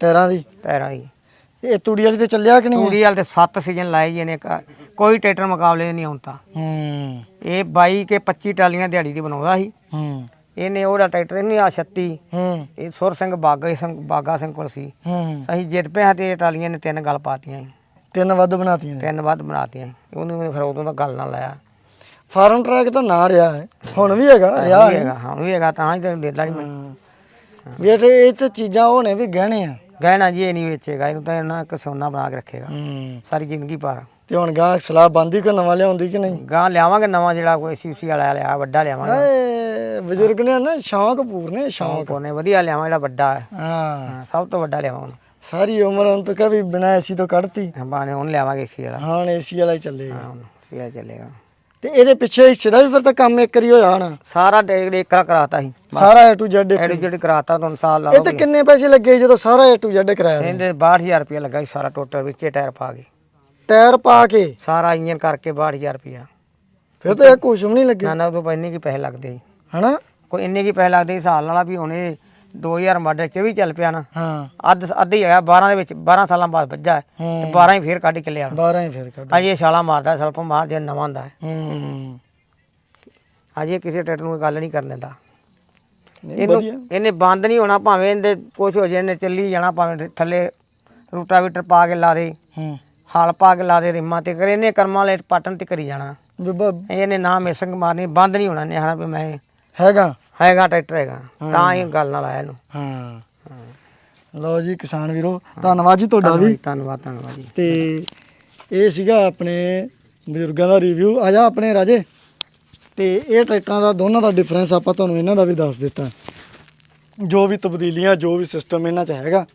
ਟਾਇਰਾਂ ਦੀ? ਟਾਇਰਾਂ ਦੀ। ਇਹ ਤੂੜੀ ਵਾਲੀ ਤੇ ਚੱਲਿਆ ਕਿ ਨਹੀਂ? ਤੂੜੀ ਵਾਲ ਤੇ 7 ਸੀਜ਼ਨ ਲਾਏ ਜੀ ਨੇ ਕੋਈ ਟਰੈਕਟਰ ਮੁਕਾਬਲੇ ਨਹੀਂ ਹੁਣ ਤਾਂ। ਹੂੰ। ਇਹ 22 ਕੇ 25 ਟਾਲੀਆਂ ਦਿਹਾੜੀ ਦੀ ਬਣਾਉਂਦਾ ਸੀ। ਹੂੰ। ਇਹਨੇ ਉਹਦਾ ਟਰੈਕਟਰ ਨਹੀਂ ਆ 36 ਹੂੰ। ਇਹ ਸੁਰ ਸਿੰਘ ਬਾਗਾ ਸਿੰਘ ਬਾਗਾ ਸਿੰਘ ਕੋਲ ਸੀ। ਹੂੰ। ਅਸੀਂ ਜਿੱਤ ਪਏ ਹਾਂ ਤੇ ਟਾਲੀਆਂ ਨੇ ਤਿੰਨ ਗੱਲ ਪਾਤੀਆਂ ਸੀ ਤਿੰਨ ਵੱਧ ਬਣਾਤੀਆਂ ਨੇ। ਤਿੰਨ ਵੱਧ ਬਣਾਤੀਆਂ ਸੀ ਉਹਨੂੰ ਫਿਰ ਉਦੋਂ ਤਾਂ ਗੱਲ ਨਾ ਲਾਇਆ। ਫਾਰਮ ਟਰੈਕ ਤਾਂ ਨਾ ਰਿਹਾ ਹੈ। ਹੁਣ ਵੀ ਹੈਗਾ ਰਿਹਾ ਵੀ ਹੈਗਾ ਹਾਂ ਵੀ ਹੈਗਾ ਤਾਂ ਹੀ ਤੈਨੂੰ ਦੇਦਾ ਨਹੀਂ ਮੈਂ। ਹਾਂ। ਵੀ ਇਹ ਇਹ ਤੇ ਚੀਜ਼ਾਂ ਉਹ ਨੇ ਵੀ ਗਹਿਣੇ ਆ। ਗਹਿਣਾ ਜੀ ਇਹ ਨਹੀਂ ਵੇਚੇਗਾ ਇਹਨੂੰ ਤਾਂ ਇਹਨਾਂ ਇੱਕ ਸੋਨਾ ਬਣਾ ਕੇ ਰੱਖੇਗਾ। ਹੂੰ। ਸਾਰੀ ਜ਼ਿੰਦਗੀ ਭਰ। ਤੇ ਹੁਣ ਗਾਹ ਸਲਾਹ ਬੰਦੀ ਕੋ ਨਵਾਂ ਲਿਆਉਂਦੀ ਕਿ ਨਹੀਂ? ਗਾਂ ਲਿਆਵਾਂਗੇ ਨਵਾਂ ਜਿਹੜਾ ਕੋਈ ਸੀਸੀ ਵਾਲਾ ਲਿਆ ਵੱਡਾ ਲਿਆਵਾਂਗੇ। ਏ ਬਜ਼ੁਰਗ ਨੇ ਨਾ ਸ਼ੌਂਕ ਪੂਰਨੇ ਸ਼ੌਂਕ। ਕੋਨੇ ਵਧੀਆ ਲਿਆਵਾਂ ਜਿਹੜਾ ਵੱਡਾ ਹੈ। ਹਾਂ। ਹਾਂ, ਸਭ ਤੋਂ ਵੱਡਾ ਲਿਆਵਾਂ ਸਾਰੀ ਉਮਰ ਹੁਣ ਤਾਂ ਕभी ਬਿਨਾ ਏਸੀ ਤੋਂ ਕੱਢਤੀ। ਬਾਣੇ ਉਹਨੂੰ ਲਿਆਵਾਂਗੇ ਸੀ ਵਾਲਾ। ਹੁਣ ਏਸੀ ਵਾਲਾ ਹੀ ਚੱਲੇਗਾ। ਹਾਂ ਸੀ ਵਾਲਾ ਚੱਲੇਗਾ। ਤੇ ਇਹਦੇ ਪਿੱਛੇ ਹਿੱਸੇ ਦਾ ਵੀ ਫਿਰ ਤਾਂ ਕੰਮ ਇੱਕ ਵਾਰੀ ਹੋਇਆ ਹੋਣਾ। ਸਾਰਾ ਡੇਕ ਇੱਕ ਕਰਾਤਾ ਸੀ। ਸਾਰਾ A to Z ਐਡੀ ਜਿਹੜੀ ਕਰਾਤਾ ਤੁਹਾਨੂੰ ਸਾਲ ਲਾ ਇਹ ਤੇ ਕਿੰਨੇ ਪੈਸੇ ਲੱਗੇ ਜਦੋਂ ਸਾਰਾ A to Z ਕਰਾਇਆ? ਇਹਦੇ 62000 ਰੁਪਏ ਲੱਗਾ ਸੀ ਸਾਰਾ ਟੋਟਲ ਵਿੱਚੇ ਟਾਇਰ ਪਾ ਕੇ। ਟਾਇਰ ਪਾ ਕੇ? ਸਾਰਾ ਇੰਜਨ ਕਰਕੇ 62000 ਰੁਪਇਆ। ਫਿਰ ਤਾਂ ਇਹ ਕੁਛ ਵੀ ਨਹੀਂ ਲੱਗੇ ਨਾ ਨਾ ਉਦੋਂ ਇੰਨੇ ਕੀ ਪੈਸੇ ਲੱਗਦੇ ਸੀ। ਹਨਾ? ਕੋਈ ਇੰਨੇ ਕੀ ਪੈਸੇ ਲੱਗਦੇ ਸੀ ਹਿਸਾਬ ਨਾਲ ਵੀ ਹੁਣ 2000 ਮਾਡਲ ਚ ਵੀ ਚੱਲ ਪਿਆ ਨਾ। ਹਾਂ। ਅੱਧ ਅੱਧ ਹੀ ਹੈਗਾ 12 ਦੇ ਵਿੱਚ 12 ਸਾਲਾਂ ਬਾਅਦ ਵੱਜਾ ਹੈ, ਤੇ ਹੂੰ। 12 ਹੀ ਫੇਰ ਕੱਢ ਕੇ ਲਿਆ 12 ਹੀ ਫਿਰ ਕੱਢ। ਅਜੇ ਛਾਲਾ ਮਾਰਦਾ ਸਲਪ ਮਾਰ ਜੇ ਨਵਾਂ ਹੁੰਦਾ ਹੈ। ਹੂੰ। ਅਜੇ ਕਿਸੇ ਟਰੈਕਟਰ ਨੂੰ ਗੱਲ ਨਹੀਂ ਕਰਨ ਦਿੰਦਾ। ਨਹੀਂ ਇਹਨੂੰ ਬੰਦ ਨਹੀਂ ਹੋਣਾ ਭਾਵੇਂ ਇਹਦੇ ਕੁਛ ਹੋ ਜਾਏ ਇਹਨੇ ਚੱਲੀ ਜਾਣਾ ਭਾਵੇਂ ਥੱਲੇ ਰੂਟਾਵੀਟਰ ਪਾ ਕੇ ਲਾ ਦੇ। ਹੂੰ। ਹਾਲ ਪਾ ਕੇ ਲਾ ਦੇ ਰਿਮਾਂ ਤੇ ਕਰੇ ਇਹਨੇ ਕਰਮਾਂ ਵਾਲੇ ਪਟਨ ਤੇ ਕਰੀ ਜਾਣਾ। ਇਹਨੇ ਨਾ ਮਿਸੰਗ ਮਾਰਨੀ ਬੰਦ ਨਹੀਂ ਹੋਣਾ ਨਿਹਾਰਾ ਵੀ ਮੈਂ ਹੈਗਾ। ਹੈਗਾ ਟਰੈਕਟਰ ਹੈਗਾ। ਤਾਂ ਹੀ ਗੱਲ ਨਾਲ ਆਇਆ ਇਹਨੂੰ। ਹਾਂ। ਲਓ ਜੀ ਕਿਸਾਨ ਵੀਰੋ ਧੰਨਵਾਦ ਜੀ ਤੁਹਾਡਾ ਵੀ। ਧੰਨਵਾਦ ਧੰਨਵਾਦ ਜੀ। ਤੇ ਇਹ ਸੀਗਾ ਆਪਣੇ ਬਜ਼ੁਰਗਾਂ ਦਾ ਰਿਵਿਊ ਆ ਜਾ ਆਪਣੇ ਰਾਜੇ। ਤੇ ਇਹ ਟਰੈਕਟਰਾਂ ਦਾ ਦੋਨਾਂ ਦਾ ਡਿਫਰੈਂਸ ਆਪਾਂ ਤੁਹਾਨੂੰ ਇਹਨਾਂ ਦਾ ਵੀ ਦੱਸ ਦਿੱਤਾ। ਜੋ ਵੀ ਤਬਦੀਲੀਆਂ ਜੋ ਵੀ ਸਿਸਟਮ ਇਹਨਾਂ 'ਚ ਹੈਗਾ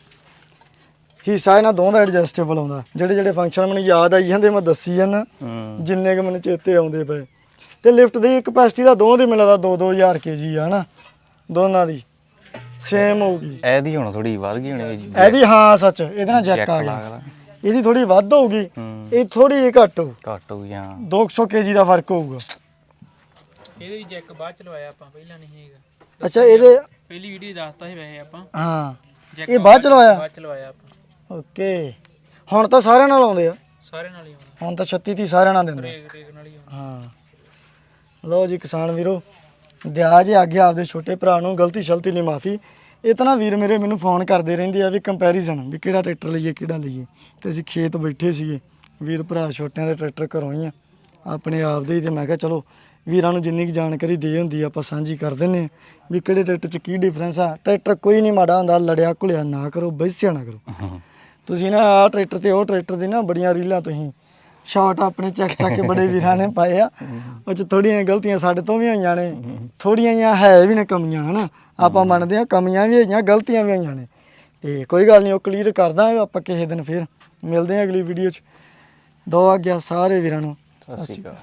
ਹਿੱਸਾ ਇਹਨਾਂ ਦੋਵਾਂ ਦਾ ਐਡਜਸਟੇਬਲ ਆਉਂਦਾ। ਜਿਹੜੇ ਜਿਹੜੇ ਫੰਕਸ਼ਨ ਮੈਨੂੰ ਯਾਦ ਆਈ ਜਾਂਦੇ ਮੈਂ ਦੱਸੀ ਜਾਂਦਾ। ਜਿੰਨੇ ਕੁ ਮੈਨੂੰ ਚੇਤੇ ਆਉਂਦੇ ਪਏ। ਤੇ ਲਿਫਟ ਦੀ ਕਪੈਸਿਟੀ ਦਾ ਦੋਵਾਂ ਦੀ ਮਿਲਦਾ 2-2000 ਕੇਜੀ ਆ ਹਨਾ? ਦੋਨਾਂ ਦੀ। ਸੇਮ ਹੋਊਗੀ। ਇਹਦੀ ਹੁਣ ਥੋੜੀ ਵੱਧ ਗਈ ਹੁਣ ਇਹ ਇਹਦੀ ਹਾਂ ਸੱਚ। ਇਹਦੇ ਨਾਲ ਜੈਕ ਆ ਗਿਆ। ਇਹਦੀ ਥੋੜੀ ਵੱਧ ਹੋਊਗੀ। ਇਹ ਥੋੜੀ ਜਿਹੀ ਘੱਟ ਹੋਊ। ਘੱਟ ਹੋ ਗਿਆ 200 ਕੇਜੀ ਦਾ ਫ਼ਰਕ ਹੋਊਗਾ। ਇਹਦੇ ਵੀ ਜੈਕ ਬਾਅਦ ਚ ਲਵਾਇਆ ਆਪਾਂ ਪਹਿਲਾਂ ਨਹੀਂ ਹੈਗਾ। ਅੱਛਾ ਇਹਦੇ ਪਹਿਲੀ ਵੀਡੀਓ ਦੱਸਤਾ ਸੀ ਵੈਸੇ ਆਪਾਂ। ਹਾਂ। ਇਹ ਬਾਅਦ ਚ ਲਵਾਇਆ? ਬਾਅਦ ਚ ਲਵਾਇਆ ਆਪਾਂ। ਓਕੇ। ਹੁਣ ਤਾਂ ਸਾਰਿਆਂ ਨਾਲ ਆਉਂਦੇ ਆ। ਸਾਰੇ ਨਾਲ ਹੀ ਆਉਣਾ ਹੁਣ ਤਾਂ 36 30 ਸਾਰਿਆਂ ਨਾਲ ਦਿੰਦੇ ਹਾਂ। ਲਓ ਜੀ ਕਿਸਾਨ ਵੀਰੋ ਦਿਆ ਜੇ ਅੱਗੇ ਆਪਦੇ ਛੋਟੇ ਭਰਾ ਨੂੰ ਗਲਤੀ ਸ਼ਲਤੀ ਲਈ ਮਾਫੀ। ਇਹ ਤਾਂ ਨਾ ਵੀਰ ਮੇਰੇ ਮੈਨੂੰ ਫੋਨ ਕਰਦੇ ਰਹਿੰਦੇ ਆ ਵੀ ਕੰਪੈਰੀਜ਼ਨ ਵੀ ਕਿਹੜਾ ਟਰੈਕਟਰ ਲਈਏ ਕਿਹੜਾ ਲਈਏ। ਤੇ ਅਸੀਂ ਖੇਤ ਬੈਠੇ ਸੀਗੇ ਵੀਰ ਭਰਾ ਛੋਟਿਆਂ ਦੇ ਟਰੈਕਟਰ ਘਰੋਂ ਹੀ ਆ। ਆਪਣੇ ਆਪ ਦੇ ਹੀ ਤੇ ਮੈਂ ਕਿਹਾ ਚਲੋ ਵੀਰਾਂ ਨੂੰ ਜਿੰਨੀ ਕੁ ਜਾਣਕਾਰੀ ਦੇ ਹੁੰਦੀ ਆ ਆਪਾਂ ਸਾਂਝੀ ਕਰ ਦਿੰਨੇ ਆ ਵੀ ਕਿਹੜੇ ਟਰੈਕਟਰ 'ਚ ਕੀ ਡਿਫਰੈਂਸ ਆ। ਟਰੈਕਟਰ ਕੋਈ ਨਹੀਂ ਮਾੜਾ ਹੁੰਦਾ ਲੜਿਆ ਘੁਲਿਆ ਨਾ ਕਰੋ ਬੈਸਿਆ ਨਾ ਕਰੋ। ਤੁਸੀਂ ਨਾ ਆਹ ਟਰੈਕਟਰ ਤੇ ਉਹ ਟਰੈਕਟਰ ਦੀ ਨਾ ਬੜੀਆਂ ਰੀਲਾਂ ਤੁਸੀਂ ਸ਼ਾਟ ਆਪਣੇ ਚੱਕ ਚੱਕ ਕੇ ਬੜੇ ਵੀਰਾਂ ਨੇ ਪਾਏ ਆ। ਉਹ ਚ ਥੋੜੀਆਂ ਗਲਤੀਆਂ ਸਾਡੇ ਤੋਂ ਵੀ ਹੋਈਆਂ ਨੇ। ਥੋੜੀਆਂ ਜਿਹੀਆਂ ਹੈ ਵੀ ਨੇ ਕਮੀਆਂ, ਹਨਾ? ਆਪਾਂ ਮੰਨਦੇ ਆ ਕਮੀਆਂ ਵੀ ਹੋਈਆਂ, ਗਲਤੀਆਂ ਵੀ ਹੋਈਆਂ ਨੇ। ਤੇ ਕੋਈ ਗੱਲ ਨਹੀਂ ਉਹ ਕਲੀਅਰ ਕਰਦਾ ਆਪਾਂ ਕਿਸੇ ਦਿਨ ਫੇਰ। ਮਿਲਦੇ ਆ ਅਗਲੀ ਵੀਡੀਓ 'ਚ। ਦੋ ਆ ਗਿਆ ਸਾਰੇ ਵੀਰਾਂ ਨੂੰ। ਸਤਿ ਸ਼੍ਰੀ ਅਕਾਲ।